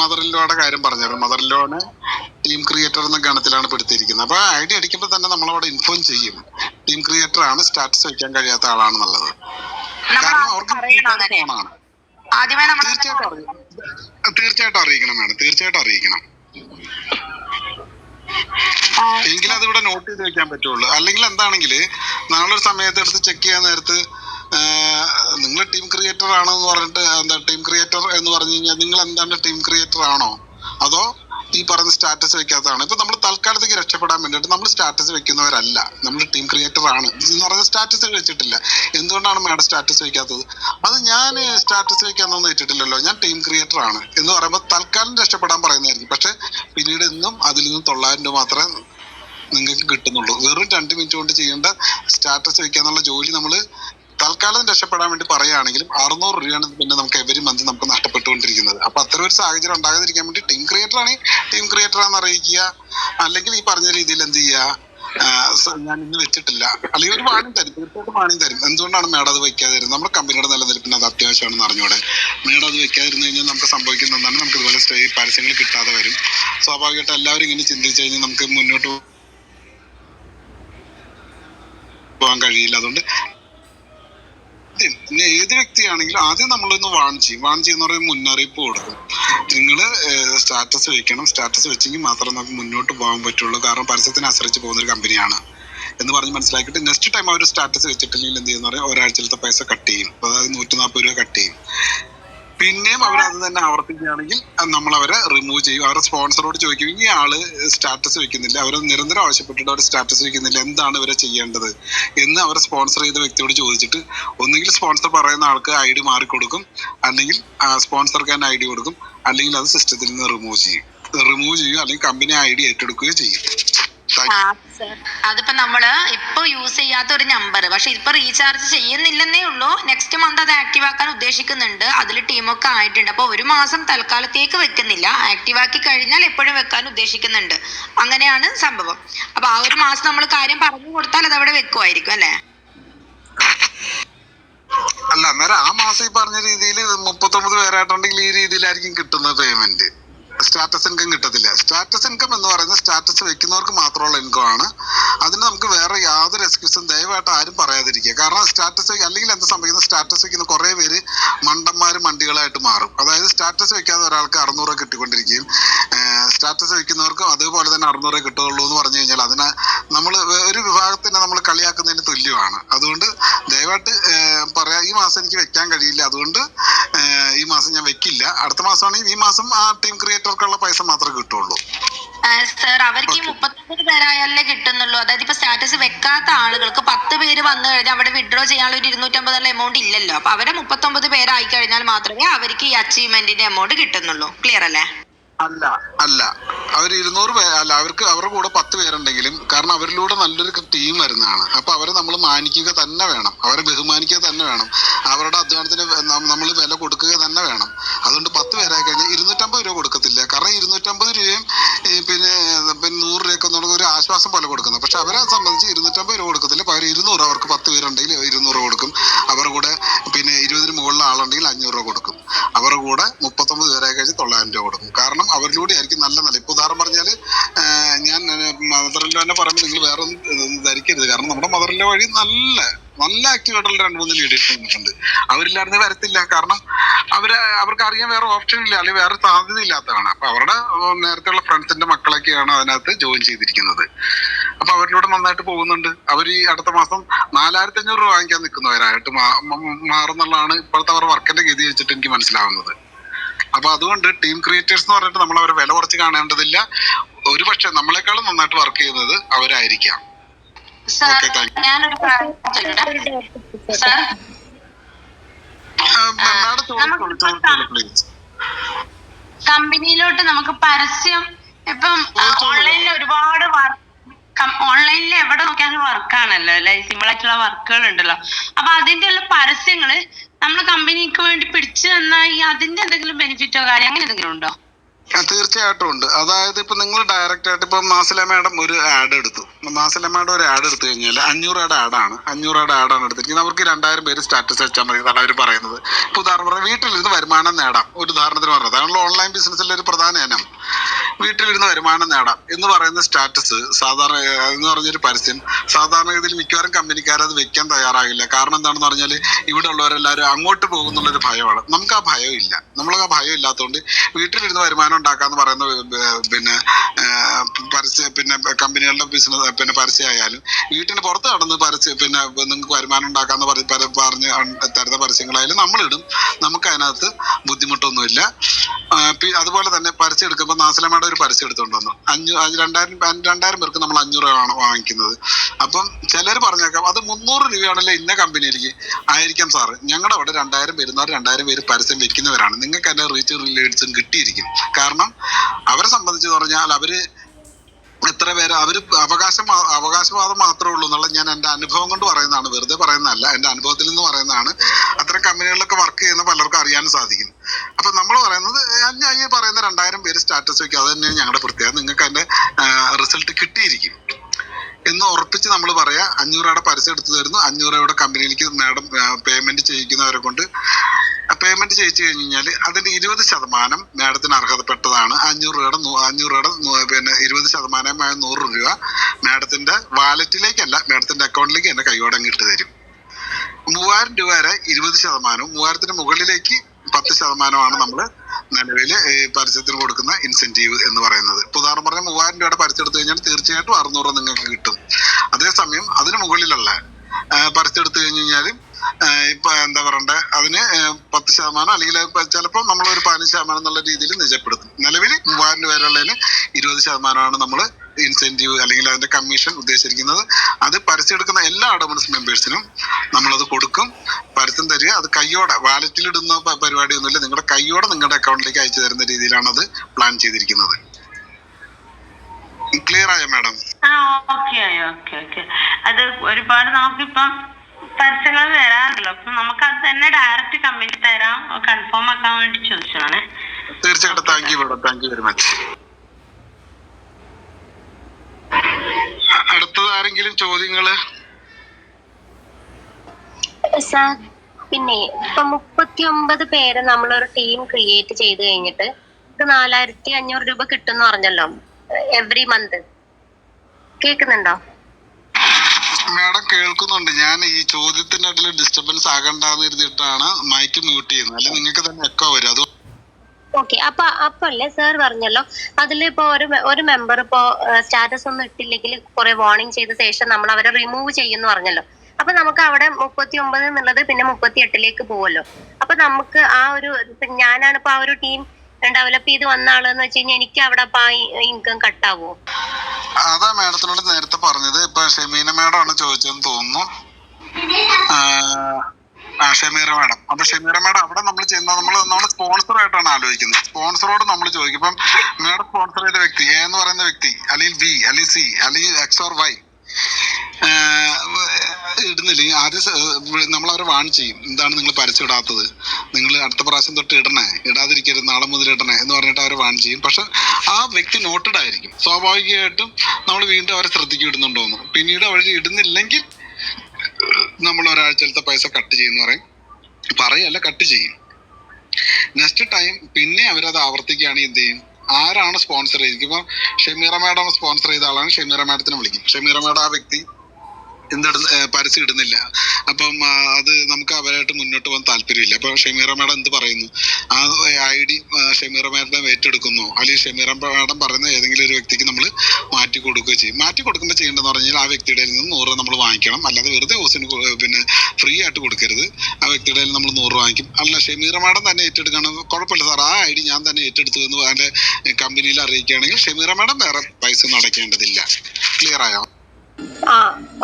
മദർ ലോയുടെ കാര്യം പറഞ്ഞായിരുന്നു മദർ ലോനെ ടീം ക്രിയേറ്റർ എന്ന ഗണത്തിലാണ് പെടുത്തിയിരിക്കുന്നത് അപ്പൊ ഐഡിയ അടിക്കുമ്പോൾ തന്നെ നമ്മളവിടെ ഇൻഫോം ചെയ്യും. ടീം ക്രിയേറ്റർ ആണ് സ്റ്റാറ്റസ് വെക്കാൻ കഴിയാത്ത ആളാണെന്നുള്ളത്. കാരണം അവർക്ക് ഫോണാണ്. തീർച്ചയായിട്ടും അറിയിക്കണം തീർച്ചയായിട്ടും അറിയിക്കണം മാഡം. തീർച്ചയായിട്ടും അറിയിക്കണം. എങ്കിലും അത് ഇവിടെ നോട്ട് ചെയ്ത് വെക്കാൻ പറ്റുള്ളൂ. അല്ലെങ്കിൽ എന്താണെങ്കിൽ നാളെ ഒരു സമയത്ത് എടുത്ത് ചെക്ക് ചെയ്യാൻ നേരത്ത് നിങ്ങൾ ടീം ക്രിയേറ്റർ ആണോ എന്ന് പറഞ്ഞിട്ട് എന്താ ടീം ക്രിയേറ്റർ എന്ന് പറഞ്ഞു കഴിഞ്ഞാൽ നിങ്ങൾ എന്താണ് ടീം ക്രിയേറ്റർ ആണോ? അതോ ഈ പറഞ്ഞ സ്റ്റാറ്റസ് വെക്കാത്തതാണ്? ഇപ്പൊ നമ്മൾ തൽക്കാലത്തേക്ക് രക്ഷപ്പെടാൻ വേണ്ടിയിട്ട് നമ്മൾ സ്റ്റാറ്റസ് വെക്കുന്നവരല്ല. നമ്മൾ ടീം ക്രിയേറ്റർ ആണ്. എന്ന് പറഞ്ഞ സ്റ്റാറ്റസ് വെച്ചിട്ടില്ല. എന്തുകൊണ്ടാണ് മാഡം സ്റ്റാറ്റസ് വെക്കാത്തത്? അത് ഞാൻ സ്റ്റാറ്റസ് വെക്കാന്നൊന്നും വെച്ചിട്ടില്ലല്ലോ ഞാൻ ടീം ക്രിയേറ്റർ ആണ്. എന്ന് പറയുമ്പോൾ തൽക്കാലം രക്ഷപ്പെടാൻ പറയുന്നതായിരിക്കും. പക്ഷെ പിന്നീട് ഇന്നും അതിൽ നിന്ന് തൊള്ളായിരം രൂപ മാത്രമേ നിങ്ങൾക്ക് കിട്ടുന്നുള്ളൂ. വെറും രണ്ട് മിനിറ്റ് കൊണ്ട് ചെയ്യേണ്ട സ്റ്റാറ്റസ് വെക്കാന്നുള്ള ജോലി നമ്മൾ തൽക്കാലം രക്ഷപ്പെടാൻ വേണ്ടി പറയുകയാണെങ്കിലും അറുന്നൂറ് രൂപയാണ് പിന്നെ നമുക്ക് എവരി മന്ത് നമുക്ക് നഷ്ടപ്പെട്ടുകൊണ്ടിരിക്കുന്നത്. അപ്പൊ അത്തരം ഒരു സാഹചര്യം ഉണ്ടാകാതിരിക്കാൻ വേണ്ടി ടീം ക്രിയേറ്റർ ആണെങ്കിൽ ടീം ക്രിയേറ്റർ ആണെന്ന് അറിയിക്കുക. അല്ലെങ്കിൽ ഈ പറഞ്ഞ രീതിയിൽ എന്ത് ചെയ്യുക? ഞാൻ ഇന്ന് വെച്ചിട്ടില്ല. അല്ലെങ്കിൽ ഒരു വാണിംഗ് തരും. തീർച്ചയായിട്ടും വാണിംഗ് തരും. എന്തുകൊണ്ടാണ് മേഡം അത് വെക്കാതിരുന്നത് നമ്മുടെ കമ്പനിയുടെ നിലനിൽപ്പിന് അത് അത്യാവശ്യമാണെന്ന് അറിഞ്ഞൂടെ. മേഡം അത് വെക്കാതിരുന്നു കഴിഞ്ഞാൽ നമുക്ക് സംഭവിക്കുന്ന എന്താണ് നമുക്ക് ഇതുപോലെ സ്റ്റേ പരസ്യങ്ങൾ കിട്ടാതെ വരും. സ്വാഭാവികമായിട്ട് എല്ലാവരും ഇങ്ങനെ ചിന്തിച്ചു കഴിഞ്ഞാൽ നമുക്ക് മുന്നോട്ട് പോകാൻ കഴിയില്ല. അതുകൊണ്ട് ആദ്യം ഇനി ഏത് വ്യക്തിയാണെങ്കിലും ആദ്യം നമ്മളൊന്ന് വാൺ ചെയ്യും വാൺ ചെയ്യുന്ന പറയുമ്പോൾ മുന്നറിയിപ്പ് കൊടുക്കും. നിങ്ങൾ സ്റ്റാറ്റസ് വെക്കണം. സ്റ്റാറ്റസ് വെച്ചെങ്കിൽ മാത്രമേ നമുക്ക് മുന്നോട്ട് പോകാൻ പറ്റുള്ളൂ. കാരണം പരസ്യത്തിനെ ആശ്രയിച്ച് പോകുന്ന ഒരു കമ്പനിയാണ്. എന്ന് പറഞ്ഞ് മനസ്സിലാക്കിയിട്ട് നെക്സ്റ്റ് ടൈം അവർ സ്റ്റാറ്റസ് വെച്ചിട്ടില്ലെങ്കിൽ എന്ത് ചെയ്യുന്ന? പറയാം ഒരാഴ്ചയിലത്തെ പൈസ കട്ട് ചെയ്യും. അതായത് നൂറ്റി നാൽപ്പത് രൂപ കട്ട് ചെയ്യും. പിന്നെയും അവർ അത് തന്നെ ആവർത്തിക്കുകയാണെങ്കിൽ നമ്മൾ അവരെ റിമൂവ് ചെയ്യും. അവരുടെ സ്പോൺസറോട് ചോദിക്കും ഈ ആൾ സ്റ്റാറ്റസ് വെക്കുന്നില്ല. അവർ നിരന്തരം ആവശ്യപ്പെട്ടിട്ട് അവർ സ്റ്റാറ്റസ് വെക്കുന്നില്ല. എന്താണ് ഇവരെ ചെയ്യേണ്ടത്? എന്ന് അവർ സ്പോൺസർ ചെയ്ത വ്യക്തിയോട് ചോദിച്ചിട്ട് ഒന്നുകിൽ സ്പോൺസർ പറയുന്ന ആൾക്ക് ഐ ഡി മാറിക്കൊടുക്കും അല്ലെങ്കിൽ സ്പോൺസർക്ക് തന്നെ ഐ ഡി കൊടുക്കും അല്ലെങ്കിൽ അത് സിസ്റ്റത്തിൽ നിന്ന് റിമൂവ് ചെയ്യും. റിമൂവ് ചെയ്യും അല്ലെങ്കിൽ കമ്പനി ഐ ഡി ഏറ്റെടുക്കുകയോ ചെയ്യും. അതിപ്പോ നമ്മൾ ഇപ്പൊ യൂസ് ചെയ്യാത്ത ഒരു നമ്പർ പക്ഷെ ഇപ്പൊ റീചാർജ് ചെയ്യുന്നില്ലെന്നേ ഉള്ളൂ. നെക്സ്റ്റ് മന്ത് അത് ആക്റ്റീവ് ആക്കാൻ ഉദ്ദേശിക്കുന്നുണ്ട്. അതിൽ ടീമൊക്കെ ആയിട്ടുണ്ട്. അപ്പൊ ഒരു മാസം തൽക്കാലത്തേക്ക് വെക്കുന്നില്ല. ആക്റ്റീവ് ആക്കി കഴിഞ്ഞാൽ എപ്പോഴും വെക്കാൻ ഉദ്ദേശിക്കുന്നുണ്ട്. അങ്ങനെയാണ് സംഭവം. അപ്പൊ ആ ഒരു മാസം നമ്മൾ കാര്യം പറഞ്ഞു കൊടുത്താൽ അത് അവിടെ വെക്കുമായിരിക്കും അല്ലെ? അല്ല അന്നേരം ആ മാസം ഈ പറഞ്ഞ രീതിയിൽ മുപ്പത്തൊമ്പത് പേരായിട്ടുണ്ടെങ്കിൽ ഈ രീതിയിലായിരിക്കും കിട്ടുന്ന പേയ്മെന്റ് സ്റ്റാറ്റസ് ഇൻകം കിട്ടത്തില്ല. സ്റ്റാറ്റസ് ഇൻകം എന്ന് പറയുന്നത് സ്റ്റാറ്റസ് വെക്കുന്നവർക്ക് മാത്രമുള്ള ഇൻകം ആണ്. അതിന് നമുക്ക് വേറെ യാതൊരു എക്സ്ക്യൂസും ദയവായിട്ട് ആരും പറയാതിരിക്കുക. കാരണം സ്റ്റാറ്റസ് അല്ലെങ്കിൽ എന്താ സംഭവിക്കുന്നത് സ്റ്റാറ്റസ് വെക്കുന്ന കുറേ പേര് മണ്ടന്മാരും മണ്ടികളായിട്ട് മാറും. അതായത് സ്റ്റാറ്റസ് വെക്കാതെ ഒരാൾക്ക് അറുന്നൂറ് കിട്ടിക്കൊണ്ടിരിക്കുകയും സ്റ്റാറ്റസ് വെക്കുന്നവർക്കും അതേപോലെ തന്നെ അറുന്നൂറ് കിട്ടുകയുള്ളൂ എന്ന് പറഞ്ഞു കഴിഞ്ഞാൽ അതിന് നമ്മൾ ഒരു വിഭാഗത്തിനെ നമ്മൾ കളിയാക്കുന്നതിന് തുല്യമാണ്. അതുകൊണ്ട് ദയവായിട്ട് പറയാം ഈ മാസം എനിക്ക് വെക്കാൻ കഴിയില്ല. അതുകൊണ്ട് ഈ മാസം ഞാൻ വെക്കില്ല അടുത്ത മാസമാണെങ്കിൽ ഈ മാസം ആ ടീം ക്രിയേറ്റർക്കുള്ള പൈസ മാത്രമേ കിട്ടുള്ളൂ. സർ അവർക്ക് ഈ മുപ്പത്തൊമ്പത് പേരായാലേ കിട്ടുന്നുള്ളൂ. അതായത് ഇപ്പൊ സ്റ്റാറ്റസ് വെക്കാത്ത ആളുകൾക്ക് പത്ത് പേര് വന്നു കഴിഞ്ഞാൽ അവിടെ വിഡ്രോ ചെയ്യാനുള്ള ഒരു ഇരുന്നൂറ്റമ്പതുള്ള എമൗണ്ട് ഇല്ലല്ലോ. അപ്പൊ അവരെ മുപ്പത്തൊമ്പത് പേരായി കഴിഞ്ഞാൽ മാത്രമേ അവർക്ക് ഈ അച്ചീവ്മെന്റിന്റെ എമൗണ്ട് കിട്ടുന്നുള്ളൂ. ക്ലിയർ അല്ലേ? അല്ല അല്ല. അവർ ഇരുന്നൂറ് പേ അല്ല അവർക്ക് അവരുടെ കൂടെ പത്ത് പേരുണ്ടെങ്കിലും കാരണം അവരിലൂടെ നല്ലൊരു ടീം വരുന്നതാണ്. അപ്പൊ അവരെ നമ്മൾ മാനിക്കുക തന്നെ വേണം. അവരെ ബഹുമാനിക്കുക തന്നെ വേണം. അവരുടെ അധ്വാനത്തിന് നമ്മൾ വില കൊടുക്കുക തന്നെ വേണം. അതുകൊണ്ട് പത്ത് പേരായി കഴിഞ്ഞാൽ ഇരുന്നൂറ്റമ്പത് രൂപ കൊടുക്കത്തില്ല. കാരണം ഇരുന്നൂറ്റമ്പത് രൂപയും പിന്നെ പിന്നെ നൂറ് രൂപയൊക്കെ എന്നുള്ള ഒരു ആശ്വാസം പോലെ കൊടുക്കുന്നത്. പക്ഷെ അവരെ സംബന്ധിച്ച് ഇരുന്നൂറ്റമ്പത് രൂപ കൊടുക്കത്തില്ല. അവർ ഇരുന്നൂറ് അവർക്ക് പത്ത് പേരുണ്ടെങ്കിൽ ഇരുന്നൂറ് കൊടുക്കും. അവരുടെ കൂടെ പിന്നെ ഇരുപതിന് മുകളിൽ ആളുണ്ടെങ്കിൽ അഞ്ഞൂറ് രൂപ കൊടുക്കും. അവരുടെ കൂടെ മുപ്പത്തൊമ്പത് പേരായി കഴിഞ്ഞ് തൊള്ളായിരം രൂപ കൊടുക്കും. കാരണം അവരിലൂടെ ആയിരിക്കും നല്ല നല്ല. ഇപ്പൊ ഉദാഹരണം പറഞ്ഞാൽ ഞാൻ മദറിലോ തന്നെ പറയുമ്പോൾ നിങ്ങൾ വേറെ ഒന്നും ധരിക്കരുത്. കാരണം നമ്മുടെ മദറിലോ വഴി നല്ല നല്ല ആക്റ്റീവായിട്ടുള്ള രണ്ട് മൂന്ന് ലീഡേഴ്സ് വന്നിട്ടുണ്ട്. അവരില്ലാതെ വരത്തില്ല. കാരണം അവർ അവർക്ക് അറിയാൻ വേറെ ഓപ്ഷൻ ഇല്ല. അല്ലെങ്കിൽ വേറെ സാധ്യത ഇല്ലാത്തതാണ് അപ്പൊ അവരുടെ നേരത്തെ നേരത്തെയുള്ള ഫ്രണ്ട്സിന്റെ മക്കളൊക്കെയാണ് അതിനകത്ത് ജോയിൻ ചെയ്തിരിക്കുന്നത്. അപ്പൊ അവരിലൂടെ നന്നായിട്ട് പോകുന്നുണ്ട്. അവർ ഈ അടുത്ത മാസം നാലായിരത്തി അഞ്ഞൂറ് രൂപ വാങ്ങിക്കാൻ നിൽക്കുന്നവരായിട്ട് മാറുന്നുള്ളതാണ് ഇപ്പോഴത്തെ അവരുടെ വർക്കിന്റെ ഗതി വെച്ചിട്ട് എനിക്ക് മനസ്സിലാവുന്നത്. അപ്പൊ അതുകൊണ്ട് ടീം ക്രിയേറ്റേഴ്സ് എന്ന് പറഞ്ഞിട്ട് നമ്മൾ അവരെ വില കുറച്ച് കാണേണ്ടതില്ല ഒരുപക്ഷെ നമ്മളെക്കാളും നന്നായിട്ട് വർക്ക് ചെയ്യുന്നത് അവരായിരിക്കാം. ഞാനൊരു കാര്യം ചോദിക്കട്ടെ? സർ പ്ലീസ് കമ്പനിയിലോട്ട് നമുക്ക് പരസ്യം ഇപ്പം. ഓൺലൈനിൽ ഒരുപാട് ഓൺലൈനിൽ എവിടെ നോക്കിയാലും വർക്കാണല്ലോ അല്ലെ സിമ്പിൾ ആയിട്ടുള്ള വർക്കുകൾ ഉണ്ടല്ലോ അപ്പൊ അതിന്റെ ഉള്ള പരസ്യങ്ങൾ നമ്മൾ കമ്പനിക്ക് വേണ്ടി പിടിച്ചു തന്നാൽ അതിന്റെ എന്തെങ്കിലും ബെനിഫിറ്റോ കാര്യം അങ്ങനെ എന്തെങ്കിലും ഉണ്ടോ? തീർച്ചയായിട്ടും ഉണ്ട്. അതായത് ഇപ്പൊ നിങ്ങൾ ഡയറക്റ്റ് ആയിട്ട് ഇപ്പൊ മാസില മാഡം ഒരു ആഡ് എടുത്തു. മാസില മാഡം ഒരു ആഡ് എടുത്തു കഴിഞ്ഞാൽ അഞ്ഞൂറ് ആഡ് ആഡാണ് അഞ്ഞൂറ് ആഡ് ആഡാണ് എടുത്തിരിക്കുന്നത്. അവർക്ക് രണ്ടായിരം പേര് സ്റ്റാറ്റസ് വെച്ചാൽ മതി എന്നാണ് അവർ പറയുന്നത്. ഇപ്പൊ ഉദാഹരണം പറഞ്ഞാൽ വീട്ടിലിരുന്ന് വരുമാനം നേടാം. ഒരു ഉദാഹരണത്തിന് പറഞ്ഞത് അതാണല്ലോ ഓൺലൈൻ ബിസിനസ്സിലെ ഒരു പ്രധാന ഇനം. വീട്ടിലിരുന്ന് വരുമാനം നേടാം എന്ന് പറയുന്ന സ്റ്റാറ്റസ് സാധാരണ എന്ന് പറഞ്ഞൊരു പരസ്യം. സാധാരണഗതിയിൽ മിക്കവാറും കമ്പനിക്കാർ അത് വെക്കാൻ തയ്യാറാകില്ല. കാരണം എന്താണെന്ന് പറഞ്ഞാൽ ഇവിടെ ഉള്ളവരെല്ലാവരും അങ്ങോട്ട് പോകുന്നുള്ളൊരു ഭയമാണ്. നമുക്ക് ആ ഭയം ഇല്ല നമ്മൾക്ക് ആ ഭയം ഇല്ലാത്തതുകൊണ്ട് വീട്ടിലിരുന്ന് വരുമാനം ഉണ്ടാക്കാന്ന് പറയുന്ന പിന്നെ പരസ്യ പിന്നെ കമ്പനികളുടെ ബിസിനസ് പിന്നെ പരസ്യമായാലും വീട്ടിന് പുറത്ത് കടന്ന് പരസ്യം പിന്നെ നിങ്ങൾക്ക് വരുമാനം ഉണ്ടാക്കാന്ന് പറഞ്ഞ് പറഞ്ഞ് തരുന്ന പരസ്യങ്ങളായാലും നമ്മളിടും. നമുക്ക് അതിനകത്ത് ബുദ്ധിമുട്ടൊന്നുമില്ല. അതുപോലെ തന്നെ പരസ്യം എടുക്കുമ്പോൾ നാസലമ്മയുടെ ഒരു പരസ്യം എടുത്തുകൊണ്ട് വന്നു. അഞ്ഞൂ രണ്ടായിരം രണ്ടായിരം പേർക്ക് നമ്മൾ അഞ്ഞൂറ് രൂപയാണ് വാങ്ങിക്കുന്നത്. അപ്പം ചിലർ പറഞ്ഞേക്കാം അത് മുന്നൂറ് രൂപയാണല്ലോ ഇന്ന കമ്പനിയിലേക്ക് ആയിരിക്കാം സാറ്. ഞങ്ങളുടെ അവിടെ രണ്ടായിരം വരുന്നവർ രണ്ടായിരം പേര് പരസ്യം വെക്കുന്നവരാണ്. നിങ്ങൾക്ക് എന്നെ റീച്ച് റിലേറ്റ്സും കിട്ടിയിരിക്കും. കാരണം അവരെ സംബന്ധിച്ച് പറഞ്ഞാൽ അവർ എത്ര പേര് അവർ അവകാശം അവകാശവാദം മാത്രമേ ഉള്ളൂ എന്നുള്ള ഞാൻ എന്റെ അനുഭവം കൊണ്ട് പറയുന്നതാണ്. വെറുതെ പറയുന്നതല്ല. എന്റെ അനുഭവത്തിൽ നിന്ന് പറയുന്നതാണ്. അത്തരം കമ്പനികളിലൊക്കെ വർക്ക് ചെയ്യുന്ന പലർക്കും അറിയാൻ സാധിക്കും. അപ്പൊ നമ്മൾ പറയുന്നത് ഞാൻ ഈ പറയുന്ന രണ്ടായിരം പേര് സ്റ്റാറ്റസ് വെക്കും. അത് തന്നെയാണ് ഞങ്ങളുടെ പ്രത്യേകത. നിങ്ങൾക്ക് അതിന്റെ റിസൾട്ട് കിട്ടിയിരിക്കും. എന്ന് ഉറപ്പിച്ച് നമ്മൾ പറയാ അഞ്ഞൂറ് രൂപയുടെ പരസ്യം എടുത്തു തരുന്നു. അഞ്ഞൂറ് രൂപയുടെ കമ്പനിയിലേക്ക് മാഡം പേയ്മെന്റ് ചെയ്യിക്കുന്നവരെ കൊണ്ട് പേയ്മെന്റ് ചെയ്യിച്ചു കഴിഞ്ഞാൽ അതിന്റെ ഇരുപത് ശതമാനം മാഡത്തിന് അർഹതപ്പെട്ടതാണ്. അഞ്ഞൂറ് രൂപയുടെ അഞ്ഞൂറ് രൂപയുടെ പിന്നെ ഇരുപത് ശതമാനമായ നൂറ് രൂപ മാഡത്തിന്റെ വാലറ്റിലേക്കല്ല മാഡത്തിന്റെ അക്കൗണ്ടിലേക്ക് എന്റെ കൈയോടെ ഇട്ട് തരും. മൂവായിരം രൂപ വരെ ഇരുപത് ശതമാനവും മൂവായിരത്തിന് മുകളിലേക്ക് പത്ത് ശതമാനമാണ് നമ്മൾ നിലവിൽ പരസ്യത്തിന് കൊടുക്കുന്ന ഇൻസെന്റീവ് എന്ന് പറയുന്നത്. ഇപ്പൊ ഉദാഹരണം പറഞ്ഞാൽ മൂവായിരം രൂപയുടെ പരസ്യം എടുത്തു കഴിഞ്ഞാൽ തീർച്ചയായിട്ടും അറുന്നൂറ് നിങ്ങൾക്ക് കിട്ടും. അതേസമയം അതിന് മുകളിലുള്ള പരസ്യം എടുത്തു കഴിഞ്ഞു കഴിഞ്ഞാൽ ഇപ്പൊ എന്താ പറയണ്ടേ? അതിന് പത്ത് ശതമാനം അല്ലെങ്കിൽ ചിലപ്പോൾ നമ്മൾ ഒരു പതിനഞ്ച് ശതമാനം എന്നുള്ള രീതിയിൽ നിജപ്പെടുത്തും. നിലവിൽ മൂവായിരം രൂപ വരെയുള്ളതിന് ഇരുപത് ശതമാനമാണ് നമ്മൾ ഇൻസെന്റീവ് അല്ലെങ്കിൽ അതിന്റെ കമ്മീഷൻ ഉദ്ദേശിച്ചിരിക്കുന്നത്. അത് പരസ്യം എടുക്കുന്ന എല്ലാ അഡമൻസ് മെമ്പേഴ്സിനും നമ്മളത് കൊടുക്കും. പരസ്യം തരിക. അത് കയ്യോടെ വാലറ്റിൽ ഇടുന്ന പരിപാടി പരിപാടിയൊന്നുമില്ല. നിങ്ങളുടെ കയ്യോടെ നിങ്ങളുടെ അക്കൗണ്ടിലേക്ക് അയച്ചു തരുന്ന രീതിയിലാണ് അത് പ്ലാൻ ചെയ്തിരിക്കുന്നത്. ക്ലിയർ ആയോ മാഡം അത് ഒരുപാട് നമുക്കിപ്പം പരസ്യങ്ങൾ വരാറുണ്ടല്ലോ അപ്പൊ നമുക്ക് അത് തന്നെ ഡയറക്റ്റ് കമ്പനി തരാം. കൺഫേം ആക്കാൻ വേണ്ടി ചോദിച്ചതാണ്. തീർച്ചയായിട്ടും thank you madam thank you very much അടുത്തത് ആരെങ്കിലും ചോദ്യങ്ങൾ? സാർ പിന്നെ ഇപ്പൊ മുപ്പത്തി ഒമ്പത് പേര് നമ്മളൊരു ടീം ക്രിയേറ്റ് ചെയ്ത് കഴിഞ്ഞിട്ട് നാലായിരത്തി അഞ്ഞൂറ് രൂപ കിട്ടും എന്ന് പറഞ്ഞല്ലോ എവറി മന്ത് കേൾക്കുന്നുണ്ടോ? മാഡം കേൾക്കുന്നുണ്ട്. ഞാൻ ഈ ചോദ്യത്തിന്റെ ഇടയിൽ ഡിസ്റ്റർബൻസ് ആകണ്ടെന്ന് കരുതിയിട്ടാണ് മൈക്ക് മ്യൂട്ട് ചെയ്യുന്നത്. അല്ലെ നിങ്ങൾക്ക് തന്നെ എക്കോ വരും. അത് ഓക്കെ അപ്പൊ അപ്പൊ അല്ലേ സാർ പറഞ്ഞല്ലോ അതിലിപ്പോ ഒരു ഒരു മെമ്പർ ഇപ്പോ സ്റ്റാറ്റസ് ഒന്നും ഇട്ടില്ലെങ്കിൽ കുറെ വാർണിംഗ് ചെയ്ത ശേഷം നമ്മൾ അവരെ റിമൂവ് ചെയ്യുന്നു പറഞ്ഞല്ലോ. അപ്പൊ നമുക്ക് അവിടെ മുപ്പത്തി ഒമ്പത് എന്നുള്ളത് പിന്നെ മുപ്പത്തി എട്ടിലേക്ക് പോവല്ലോ. അപ്പൊ നമുക്ക് ആ ഒരു ഞാനാണ് ഇപ്പൊ ആ ഒരു ടീം ഡെവലപ്പ് ചെയ്ത് വന്ന ആളെന്ന് വെച്ച് കഴിഞ്ഞാൽ എനിക്ക് അവിടെ ഇൻകം കട്ടാവോ അതാ മാഡത്തിനോട് നേരത്തെ പറഞ്ഞത്. ഇപ്പൊ ഷെമീന മാഡം ആണ് ചോദിച്ചതെന്ന് തോന്നുന്നു. ഷമീറ മാഡം. അപ്പൊ ഷമീറ മാഡം അവിടെ നമ്മൾ ചെയ്യുന്നത് നമ്മൾ നമ്മൾ സ്പോൺസർ ആയിട്ടാണ് ആലോചിക്കുന്നത്. സ്പോൺസറോട് നമ്മൾ ചോദിക്കും. ഇപ്പം മാഡം സ്പോൺസർ ചെയ്ത വ്യക്തി എ എന്ന് പറയുന്ന വ്യക്തി അല്ലെങ്കിൽ ബി അല്ലെങ്കിൽ സി അല്ലെങ്കിൽ എക്സ് ഓർ വൈ ഇടുന്നില്ലെങ്കിൽ ആദ്യം നമ്മൾ അവരെ വാൺ ചെയ്യും. എന്താണ് നിങ്ങൾ പരസ്യം ഇടാത്തത് നിങ്ങൾ അടുത്ത പ്രാവശ്യം തൊട്ട് ഇടണേ. ഇടാതിരിക്കരുത്. നാളെ മുതൽ ഇടണേ എന്ന് പറഞ്ഞിട്ട് അവരെ വാൺ ചെയ്യും. പക്ഷെ ആ വ്യക്തി നോട്ടഡ് ആയിരിക്കും. സ്വാഭാവികമായിട്ടും നമ്മൾ വീണ്ടും അവരെ ശ്രദ്ധിക്കും ഇടുന്നുണ്ടോന്ന്. പിന്നീട് അവർ ഇടുന്നില്ലെങ്കിൽ നമ്മൾ ഒരാഴ്ചത്തെ പൈസ കട്ട് ചെയ്യുന്ന പറയും. പറയല്ല കട്ട് ചെയ്യും. നെക്സ്റ്റ് ടൈം പിന്നെ അവരത് ആവർത്തിക്കുകയാണെങ്കിൽ എന്ത് ചെയ്യും? ആരാണ് സ്പോൺസർ ഇപ്പൊ ഷെമീറ മാഡം സ്പോൺസർ ചെയ്ത ആളാണ്. ഷെമീറ മാഡത്തിനെ വിളിക്കും. ഷെമീറ മാഡം ആ വ്യക്തി എന്തിടുന്ന ഏർ പരസ്യം ഇടുന്നില്ല. അപ്പം അത് നമുക്ക് അവരായിട്ട് മുന്നോട്ട് പോകാൻ താല്പര്യമില്ല. അപ്പൊ ഷമീറ മാഡം എന്ത് പറയുന്നു? ആ ഐ ഡി ഷമീറ മാഡം ഏറ്റെടുക്കുന്നു? അല്ലെങ്കിൽ ഷമീറ മാഡം പറയുന്ന ഏതെങ്കിലും ഒരു വ്യക്തിക്ക് നമ്മൾ മാറ്റി കൊടുക്കുകയോ ചെയ്യും. മാറ്റി കൊടുക്കുമ്പോൾ ചെയ്യേണ്ടതെന്ന് പറഞ്ഞാൽ ആ വ്യക്തിയുടെ നിന്ന് നൂറ് നമ്മൾ വാങ്ങിക്കണം. അല്ലാതെ വെറുതെ ഓസിന് പിന്നെ ഫ്രീ ആയിട്ട് കൊടുക്കരുത്. ആ വ്യക്തിയുടെ നമ്മൾ നൂറ് വാങ്ങിക്കും. അല്ല ഷമീറ മാഡം തന്നെ ഏറ്റെടുക്കണം. കുഴപ്പമില്ല സാർ ആ ഐ ഡി ഞാൻ തന്നെ ഏറ്റെടുത്തു എന്ന് അതിന്റെ കമ്പനിയിൽ അറിയിക്കുകയാണെങ്കിൽ ഷമീറ മാഡം വേറെ പൈസ ഒന്നും അടയ്ക്കേണ്ടതില്ല. ക്ലിയർ ആയോ? ആ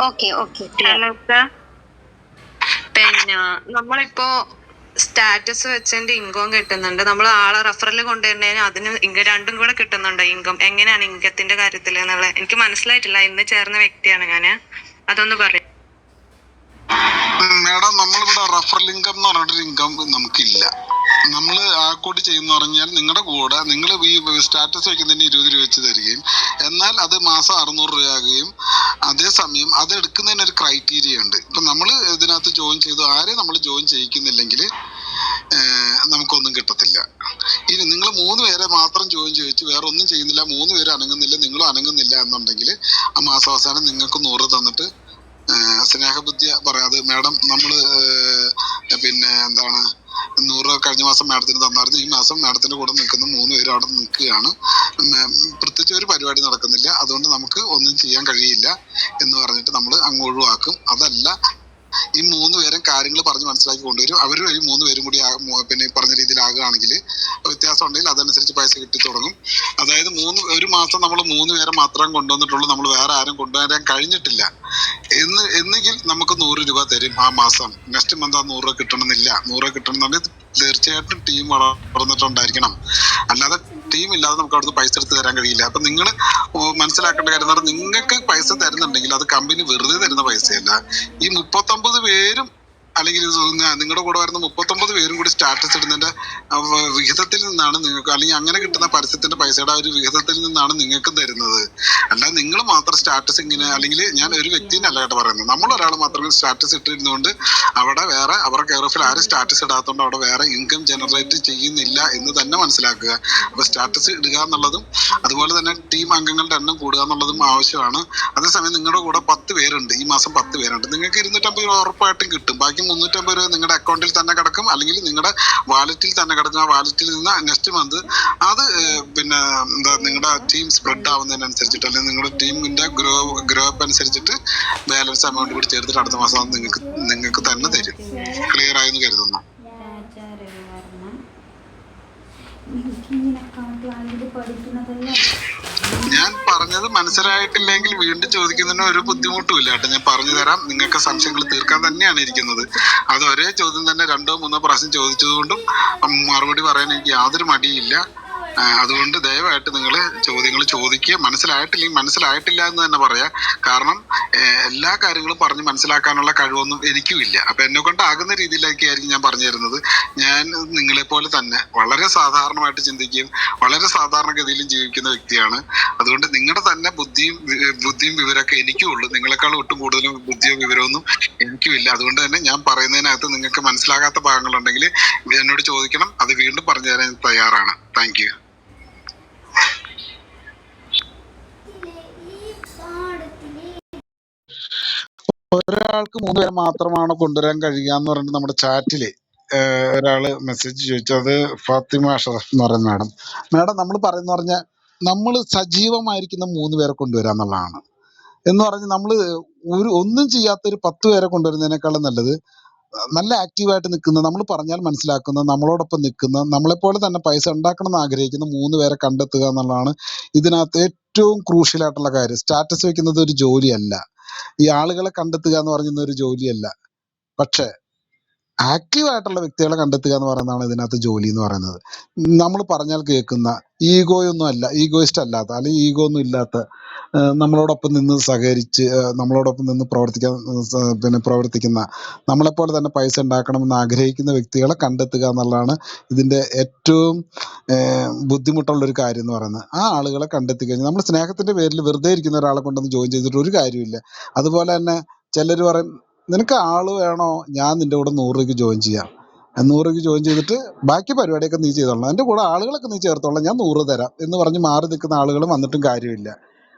ഓക്കെ ഓക്കെ ഹലോ സർ പിന്നെ നമ്മളിപ്പോ സ്റ്റാറ്റസ് വെച്ചതിന്റെ ഇൻകം കിട്ടുന്നുണ്ട്. നമ്മൾ ആളെ റെഫറൽ കൊണ്ടുവരുന്നതിന് അതിന് ഇങ്ക രണ്ടും കൂടെ കിട്ടുന്നുണ്ട് ഇൻകം എങ്ങനെയാണ് ഇൻകത്തിന്റെ കാര്യത്തിൽ എന്നുള്ളത്? എനിക്ക് മനസ്സിലായിട്ടില്ല. ഇന്ന് ചേർന്ന വ്യക്തിയാണ് ഞാൻ. അതൊന്ന് പറയും. മേഡം നമ്മളിവിടെ റഫർ ഇൻകം എന്ന് പറഞ്ഞിട്ടൊരു ഇൻകം നമുക്കില്ല. നമ്മൾ ആ കൂടി ചെയ്യുന്ന പറഞ്ഞാൽ നിങ്ങളുടെ കൂടെ നിങ്ങൾ ഈ സ്റ്റാറ്റസ് വയ്ക്കുന്നതിന് ഇരുപത് രൂപ വെച്ച് തരികയും എന്നാൽ അത് മാസം അറുന്നൂറ് രൂപ ആകുകയും അതേസമയം അത് എടുക്കുന്നതിന് ഒരു ക്രൈറ്റീരിയ ഉണ്ട്. ഇപ്പം നമ്മൾ ഇതിനകത്ത് ജോയിൻ ചെയ്തു ആരെയും നമ്മൾ ജോയിൻ ചെയ്യിക്കുന്നില്ലെങ്കിൽ നമുക്കൊന്നും കിട്ടത്തില്ല. ഇനി നിങ്ങൾ മൂന്ന് പേരെ മാത്രം ജോയിൻ ചോദിച്ചു വേറെ ഒന്നും ചെയ്യുന്നില്ല മൂന്ന് പേര് അനങ്ങുന്നില്ല നിങ്ങളും അനങ്ങുന്നില്ല എന്നുണ്ടെങ്കിൽ ആ മാസാവസാനം നിങ്ങൾക്ക് നൂറ് തന്നിട്ട് ഏഹ് പറയാം. അത് മാഡം നമ്മൾ പിന്നെ എന്താണ് നൂറ് കഴിഞ്ഞ മാസം മാഡത്തിന് തന്നായിരുന്നു. ഈ മാസം മാഡത്തിന്റെ കൂടെ നിൽക്കുന്ന മൂന്ന് പേരും അവിടെ നിൽക്കുകയാണ്. പ്രത്യേകിച്ച് ഒരു പരിപാടി നടക്കുന്നില്ല. അതുകൊണ്ട് നമുക്ക് ഒന്നും ചെയ്യാൻ കഴിയില്ല എന്ന് പറഞ്ഞിട്ട് നമ്മൾ അങ്ങ് ഒഴിവാക്കും. അതല്ല ഈ മൂന്ന് പേരും കാര്യങ്ങൾ പറഞ്ഞ് മനസ്സിലാക്കി കൊണ്ടുവരും. അവർ വഴി മൂന്ന് പേരും കൂടി പിന്നെ പറഞ്ഞ രീതിയിലാകുകയാണെങ്കിൽ വ്യത്യാസം ഉണ്ടെങ്കിൽ അതനുസരിച്ച് പൈസ കിട്ടി തുടങ്ങും. അതായത് മൂന്ന് ഒരു മാസം നമ്മൾ മൂന്ന് പേരെ മാത്രം കൊണ്ടുവന്നിട്ടുള്ളൂ. നമ്മൾ വേറെ ആരും കൊണ്ടുവരാൻ കഴിഞ്ഞിട്ടില്ല. എന്ന് എന്നെങ്കിൽ നമുക്ക് നൂറ് രൂപ തരും ആ മാസം. നെക്സ്റ്റ് മന്ത് ആ നൂറ് രൂപ കിട്ടണമെന്നില്ല. നൂറ് രൂപ കിട്ടണമെന്നുണ്ടെങ്കിൽ തീർച്ചയായിട്ടും ടീം വളർന്നിട്ടുണ്ടായിരിക്കണം. അല്ലാതെ ടീം ഇല്ലാതെ നമുക്ക് അവിടുന്ന് പൈസ എടുത്ത് തരാൻ കഴിയില്ല. അപ്പൊ നിങ്ങൾ മനസ്സിലാക്കേണ്ട കാര്യം നിങ്ങൾക്ക് പൈസ തരുന്നുണ്ടെങ്കിൽ അത് കമ്പനി വെറുതെ തരുന്ന പൈസയല്ല. ഈ മുപ്പത്തൊമ്പത് പേരും അല്ലെങ്കിൽ നിങ്ങളുടെ കൂടെ വരുന്ന മുപ്പത്തൊമ്പത് പേരും കൂടി സ്റ്റാറ്റസ് ഇടുന്നതിന്റെ വിഹിതത്തിൽ നിന്നാണ് നിങ്ങൾക്ക് അല്ലെങ്കിൽ അങ്ങനെ കിട്ടുന്ന പരസ്യത്തിന്റെ പൈസയുടെ ഒരു വിഹിതത്തിൽ നിന്നാണ് നിങ്ങൾക്ക് തരുന്നത്. അല്ലാതെ നിങ്ങൾ മാത്രം സ്റ്റാറ്റസ് ഇങ്ങനെ അല്ലെങ്കിൽ ഞാൻ ഒരു വ്യക്തിനെ അല്ല കേട്ടോ പറയുന്നത്. നമ്മൾ ഒരാൾ മാത്രമേ സ്റ്റാറ്റസ് ഇട്ടിരുന്നുകൊണ്ട് അവിടെ വേറെ അവരുടെ കെയർ ഓഫിൽ ആരും സ്റ്റാറ്റസ് ഇടാത്തതുകൊണ്ട് അവിടെ വേറെ ഇൻകം ജനറേറ്റ് ചെയ്യുന്നില്ല എന്ന് തന്നെ മനസ്സിലാക്കുക. അപ്പൊ സ്റ്റാറ്റസ് ഇടുക എന്നുള്ളതും അതുപോലെ തന്നെ ടീം അംഗങ്ങളുടെ എണ്ണം കൂടുക എന്നുള്ളതും ആവശ്യമാണ്. അതേസമയം നിങ്ങളുടെ കൂടെ പത്ത് പേരുണ്ട്. ഈ മാസം പത്ത് പേരുണ്ട്. നിങ്ങൾക്ക് ഇരുന്നൂറ്റമ്പത് രൂപ ഉറപ്പായിട്ടും കിട്ടും. ബാക്കി മുന്നൂറ്റമ്പത് രൂപ നിങ്ങളുടെ അക്കൗണ്ടിൽ തന്നെ കിടക്കും. അല്ലെങ്കിൽ നിങ്ങളുടെ വാലറ്റിൽ തന്നെ കിടക്കും. ആ വാലറ്റിൽ നിന്ന് നെക്സ്റ്റ് മന്ത് അത് പിന്നെ എന്താ നിങ്ങളുടെ ടീം സ്പ്രെഡ് ആവുന്നതിനനുസരിച്ചിട്ട് അല്ലെങ്കിൽ നിങ്ങളുടെ ടീമിന്റെ ഗ്രോ ഗ്രോ അപ്പ് അനുസരിച്ചിട്ട് ബാലൻസ് എമൗണ്ട് കൂടി ചേർത്തിട്ട് അടുത്ത മാസം നിങ്ങൾക്ക് നിങ്ങൾക്ക് തന്നെ തരും. ക്ലിയർ ആയെന്ന് കരുതുന്നു രാജാരവിവർമ്മ എനിക്ക് ഇങ്ങനെ അക്കൗണ്ട് പഠിക്കുന്നതല്ലേ ഞാൻ പറഞ്ഞത് മനസ്സിലായിട്ടില്ലെങ്കിൽ വീണ്ടും ചോദിക്കുന്നതിന് ഒരു ബുദ്ധിമുട്ടും ഇല്ല കേട്ടോ. ഞാൻ പറഞ്ഞു തരാം. നിങ്ങൾക്ക് സംശയങ്ങൾ തീർക്കാൻ തന്നെയാണ് ഇരിക്കുന്നത്. അത് ഒരേ ചോദ്യം തന്നെ രണ്ടോ മൂന്നോ പ്രാവശ്യം ചോദിച്ചതുകൊണ്ടും മറുപടി പറയാൻ എനിക്ക് യാതൊരു മടിയില്ല അതുകൊണ്ട് ദയവായിട്ട് നിങ്ങൾ ചോദ്യങ്ങൾ ചോദിക്കുക. മനസ്സിലായിട്ടില്ലെങ്കിൽ മനസ്സിലായിട്ടില്ല എന്ന് തന്നെ പറയാം. കാരണം എല്ലാ കാര്യങ്ങളും പറഞ്ഞ് മനസ്സിലാക്കാനുള്ള കഴിവൊന്നും എനിക്കും ഇല്ല. അപ്പൊ എന്നെ കൊണ്ടാകുന്ന രീതിയിലേക്കായിരിക്കും ഞാൻ പറഞ്ഞു തരുന്നത്. ഞാൻ നിങ്ങളെ പോലെ തന്നെ വളരെ സാധാരണമായിട്ട് ചിന്തിക്കുകയും വളരെ സാധാരണഗതിയിലും ജീവിക്കുന്ന വ്യക്തിയാണ്. അതുകൊണ്ട് നിങ്ങളുടെ തന്നെ ബുദ്ധിയും ബുദ്ധിയും വിവരമൊക്കെ എനിക്കും ഉള്ളൂ. നിങ്ങളെക്കാൾ ഒട്ടും കൂടുതലും ബുദ്ധിയോ വിവരമൊന്നും എനിക്കും ഇല്ല. അതുകൊണ്ട് തന്നെ ഞാൻ പറയുന്നതിനകത്ത് നിങ്ങൾക്ക് മനസ്സിലാകാത്ത ഭാഗങ്ങളുണ്ടെങ്കിൽ എന്നോട് ചോദിക്കണം. അത് വീണ്ടും പറഞ്ഞു തരാൻ തയ്യാറാണ്. Thank you. ഒരാൾക്ക് മൂന്ന് പേരെ മാത്രമാണ് കൊണ്ടുവരാൻ കഴിയുക എന്ന് പറഞ്ഞിട്ട് നമ്മുടെ ചാറ്റിൽ ഒരാൾ മെസ്സേജ് ചോദിച്ചു. അത് ഫാത്തിമ അഷറഫ് എന്ന് പറയുന്ന മാഡം. മാഡം നമ്മൾ പറയുന്ന പറഞ്ഞാൽ നമ്മൾ സജീവമായിരിക്കുന്ന മൂന്ന് പേരെ കൊണ്ടുവരാ എന്നുള്ളതാണ്. എന്ന് പറഞ്ഞ് നമ്മൾ ഒരു ഒന്നും ചെയ്യാത്ത ഒരു പത്ത് പേരെ കൊണ്ടുവരുന്നതിനേക്കാളും നല്ലത് നല്ല ആക്റ്റീവായിട്ട് നിൽക്കുന്ന നമ്മൾ പറഞ്ഞാൽ മനസ്സിലാക്കുന്ന നമ്മളോടൊപ്പം നിൽക്കുന്ന നമ്മളെപ്പോലെ തന്നെ പൈസ ഉണ്ടാക്കണം എന്ന് ആഗ്രഹിക്കുന്ന മൂന്ന് പേരെ കണ്ടെത്തുക എന്നുള്ളതാണ് ഇതിനകത്ത് ഏറ്റവും ക്രൂഷ്യൽ ആയിട്ടുള്ള കാര്യം. സ്റ്റാറ്റസ് വെക്കുന്നത് ഒരു ജോലിയല്ല. ഈ ആളുകളെ കണ്ടെത്തുക എന്ന് പറയുന്ന ഒരു ജോലിയല്ല. പക്ഷെ ആക്റ്റീവ് ആയിട്ടുള്ള വ്യക്തികളെ കണ്ടെത്തുക എന്ന് പറയുന്നതാണ് ഇതിനകത്ത് ജോലി എന്ന് പറയുന്നത്. നമ്മൾ പറഞ്ഞാൽ കേൾക്കുന്ന ഈഗോയൊന്നും അല്ല ഈഗോയിസ്റ്റ് അല്ലാത്ത അല്ലെങ്കിൽ ഈഗോ ഒന്നും ഇല്ലാത്ത നമ്മളോടൊപ്പം നിന്ന് സഹകരിച്ച് നമ്മളോടൊപ്പം നിന്ന് പ്രവർത്തിക്കാൻ പിന്നെ പ്രവർത്തിക്കുന്ന നമ്മളെപ്പോലെ തന്നെ പൈസ ഉണ്ടാക്കണമെന്ന് ആഗ്രഹിക്കുന്ന വ്യക്തികളെ കണ്ടെത്തുക എന്നുള്ളതാണ് ഇതിന്റെ ഏറ്റവും ബുദ്ധിമുട്ടുള്ളൊരു കാര്യം എന്ന് പറയുന്നത്. ആ ആളുകളെ കണ്ടെത്തി കഴിഞ്ഞാൽ നമ്മൾ സ്നേഹത്തിന്റെ പേരിൽ വെറുതെ ഇരിക്കുന്ന ഒരാളെ കൊണ്ടൊന്ന് ജോയിൻ ചെയ്തിട്ട് ഒരു കാര്യമില്ല അതുപോലെ തന്നെ ചിലർ പറയും നിനക്ക് ആൾ വേണോ? ഞാൻ നിന്റെ കൂടെ നൂറ് രൂപയ്ക്ക് ജോയിൻ ചെയ്യാം. നൂറ് രൂപയ്ക്ക് ജോയിൻ ചെയ്തിട്ട് ബാക്കി പരിപാടിയൊക്കെ നീ ചെയ്തോളാം എന്റെ കൂടെ ആളുകളൊക്കെ നീ ചേർത്തോളാം ഞാൻ നൂറ് തരാം എന്ന് പറഞ്ഞ് മാറി നിൽക്കുന്ന ആളുകൾ വന്നിട്ടും കാര്യമില്ല.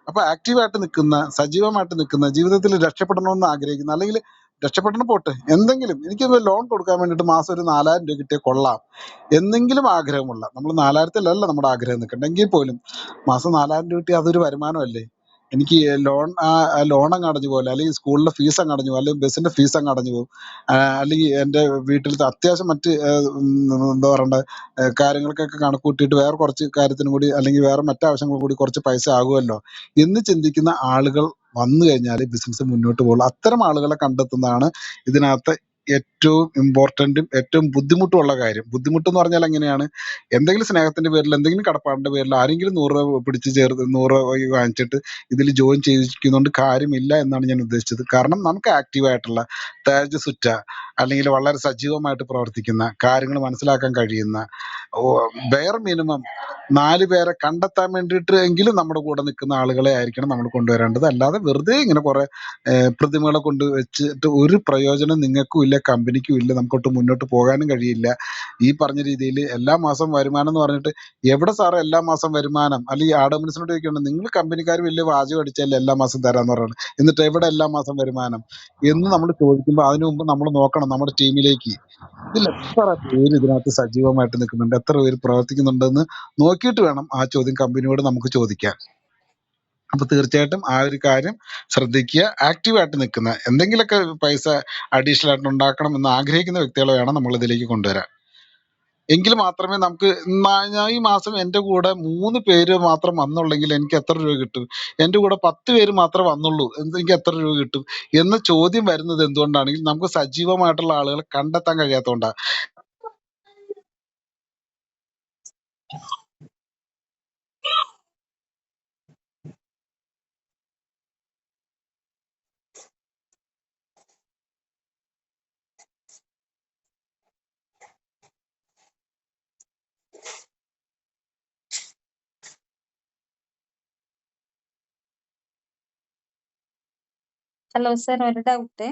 അപ്പോൾ ആക്റ്റീവായിട്ട് നിൽക്കുന്ന സജീവമായിട്ട് നിൽക്കുന്ന ജീവിതത്തിൽ രക്ഷപ്പെടണമെന്ന് ആഗ്രഹിക്കുന്ന അല്ലെങ്കിൽ രക്ഷപ്പെടണം പോട്ടെ. എന്തെങ്കിലും എനിക്ക് ലോൺ കൊടുക്കാൻ വേണ്ടിയിട്ട് മാസം ഒരു നാലായിരം രൂപ കിട്ടിയാൽ കൊള്ളാം. എന്തെങ്കിലും ആഗ്രഹമുള്ള നമ്മൾ നാലായിരത്തിലല്ല നമ്മുടെ ആഗ്രഹം നിൽക്കണ്ടെങ്കിൽ പോലും മാസം നാലായിരം രൂപ കിട്ടിയാൽ അതൊരു വരുമാനമല്ലേ? എനിക്ക് ലോൺ ആ ലോൺ അങ്ങ് അടഞ്ഞു പോലെ അല്ലെങ്കിൽ സ്കൂളിലെ ഫീസ് അങ്ങ് അടഞ്ഞു പോകും അല്ലെങ്കിൽ ബസ്സിന്റെ ഫീസ് അങ്ങ് അടഞ്ഞു പോകും അല്ലെങ്കിൽ എന്റെ വീട്ടിലത്തെ അത്യാവശ്യം മറ്റ് എന്താ പറയണ്ട? കാര്യങ്ങൾക്കൊക്കെ കണക്ക് കൂട്ടിയിട്ട് വേറെ കുറച്ച് കാര്യത്തിനും കൂടി അല്ലെങ്കിൽ വേറെ മറ്റാവശ്യങ്ങളും കൂടി കുറച്ച് പൈസ ആകുമല്ലോ. എന്ന് ചിന്തിക്കുന്ന ആളുകൾ വന്നു കഴിഞ്ഞാൽ ബിസിനസ് മുന്നോട്ട് പോകുള്ളൂ. അത്തരം ആളുകളെ കണ്ടെത്തുന്നതാണ് ഇതിനകത്ത് ഏറ്റവും ഇമ്പോർട്ടന്റും ഏറ്റവും ബുദ്ധിമുട്ടുള്ള കാര്യം. ബുദ്ധിമുട്ടെന്ന് പറഞ്ഞാൽ എങ്ങനെയാണ്? എന്തെങ്കിലും സ്നേഹത്തിന്റെ പേരിൽ എന്തെങ്കിലും കടപ്പാടിന്റെ പേരിൽ ആരെങ്കിലും നൂറ് രൂപ പിടിച്ച് ചേർത്ത് നൂറ് രൂപ വാങ്ങിച്ചിട്ട് ഇതിൽ ജോയിൻ ചെയ്തിരിക്കുന്നതുകൊണ്ട് കാര്യമില്ല എന്നാണ് ഞാൻ ഉദ്ദേശിച്ചത്. കാരണം നമുക്ക് ആക്റ്റീവായിട്ടുള്ള തേജസ്സുറ്റ അല്ലെങ്കിൽ വളരെ സജീവമായിട്ട് പ്രവർത്തിക്കുന്ന കാര്യങ്ങൾ മനസ്സിലാക്കാൻ കഴിയുന്ന ബെയർ മിനിമം നാല് പേരെ കണ്ടെത്താൻ വേണ്ടിയിട്ട് എങ്കിലും നമ്മുടെ കൂടെ നിൽക്കുന്ന ആളുകളെ ആയിരിക്കണം നമ്മൾ കൊണ്ടുവരേണ്ടത്. അല്ലാതെ വെറുതെ ഇങ്ങനെ കുറെ പ്രതിമകളെ കൊണ്ട് വെച്ചിട്ട് ഒരു പ്രയോജനം നിങ്ങൾക്കും ഇല്ല. കമ്പനിക്കും ഇല്ല നമുക്കൊട്ട് മുന്നോട്ട് പോകാനും കഴിയില്ല. ഈ പറഞ്ഞ രീതിയിൽ എല്ലാ മാസം വരുമാനം എന്ന് പറഞ്ഞിട്ട് എവിടെ സാറ് എല്ലാ മാസം വരുമാനം? അല്ലെങ്കിൽ ആഡംബരസിനോട് ചോദിക്കണം നിങ്ങൾ കമ്പനിക്കാർ വലിയ വാചകം അടിച്ചല്ലേ എല്ലാ മാസം തരാന്ന് പറയുന്നത് എന്നിട്ട് എവിടെ എല്ലാ മാസം വരുമാനം? എന്ന് നമ്മൾ ചോദിക്കുമ്പോൾ അതിനു മുമ്പ് നമ്മൾ നോക്കണം നമ്മുടെ ടീമിലേക്ക്. ഇതിൽ എത്ര പേര് ഇതിനകത്ത് സജീവമായിട്ട് നിൽക്കുന്നുണ്ട് എത്ര പേര് പ്രവർത്തിക്കുന്നുണ്ടെന്ന് നോക്കിയിട്ട് വേണം ആ ചോദ്യം കമ്പനിയോട് നമുക്ക് ചോദിക്കാൻ. അപ്പൊ തീർച്ചയായിട്ടും ആ ഒരു കാര്യം ശ്രദ്ധിക്കുക. ആക്റ്റീവായിട്ട് നിൽക്കുന്ന എന്തെങ്കിലുമൊക്കെ പൈസ അഡീഷണൽ ആയിട്ട് ഉണ്ടാക്കണം എന്ന് ആഗ്രഹിക്കുന്ന വ്യക്തികളെ വേണം നമ്മൾ ഇതിലേക്ക് കൊണ്ടുവരാൻ. എങ്കിൽ മാത്രമേ നമുക്ക് ഞാൻ ഈ മാസം എന്റെ കൂടെ മൂന്ന് പേര് മാത്രം വന്നുള്ളെങ്കിൽ എനിക്ക് എത്ര രൂപ കിട്ടും? എന്റെ കൂടെ പത്ത് പേര് മാത്രമേ വന്നുള്ളൂ എനിക്ക് എത്ര രൂപ കിട്ടും? എന്ന ചോദ്യം വരുന്നത് എന്തുകൊണ്ടാണെങ്കിൽ നമുക്ക് സജീവമായിട്ടുള്ള ആളുകളെ കണ്ടെത്താൻ കഴിയാത്തതുകൊണ്ടാണ് ഹലോ സർ ഒരു ഡൗട്ട്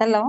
ഹലോ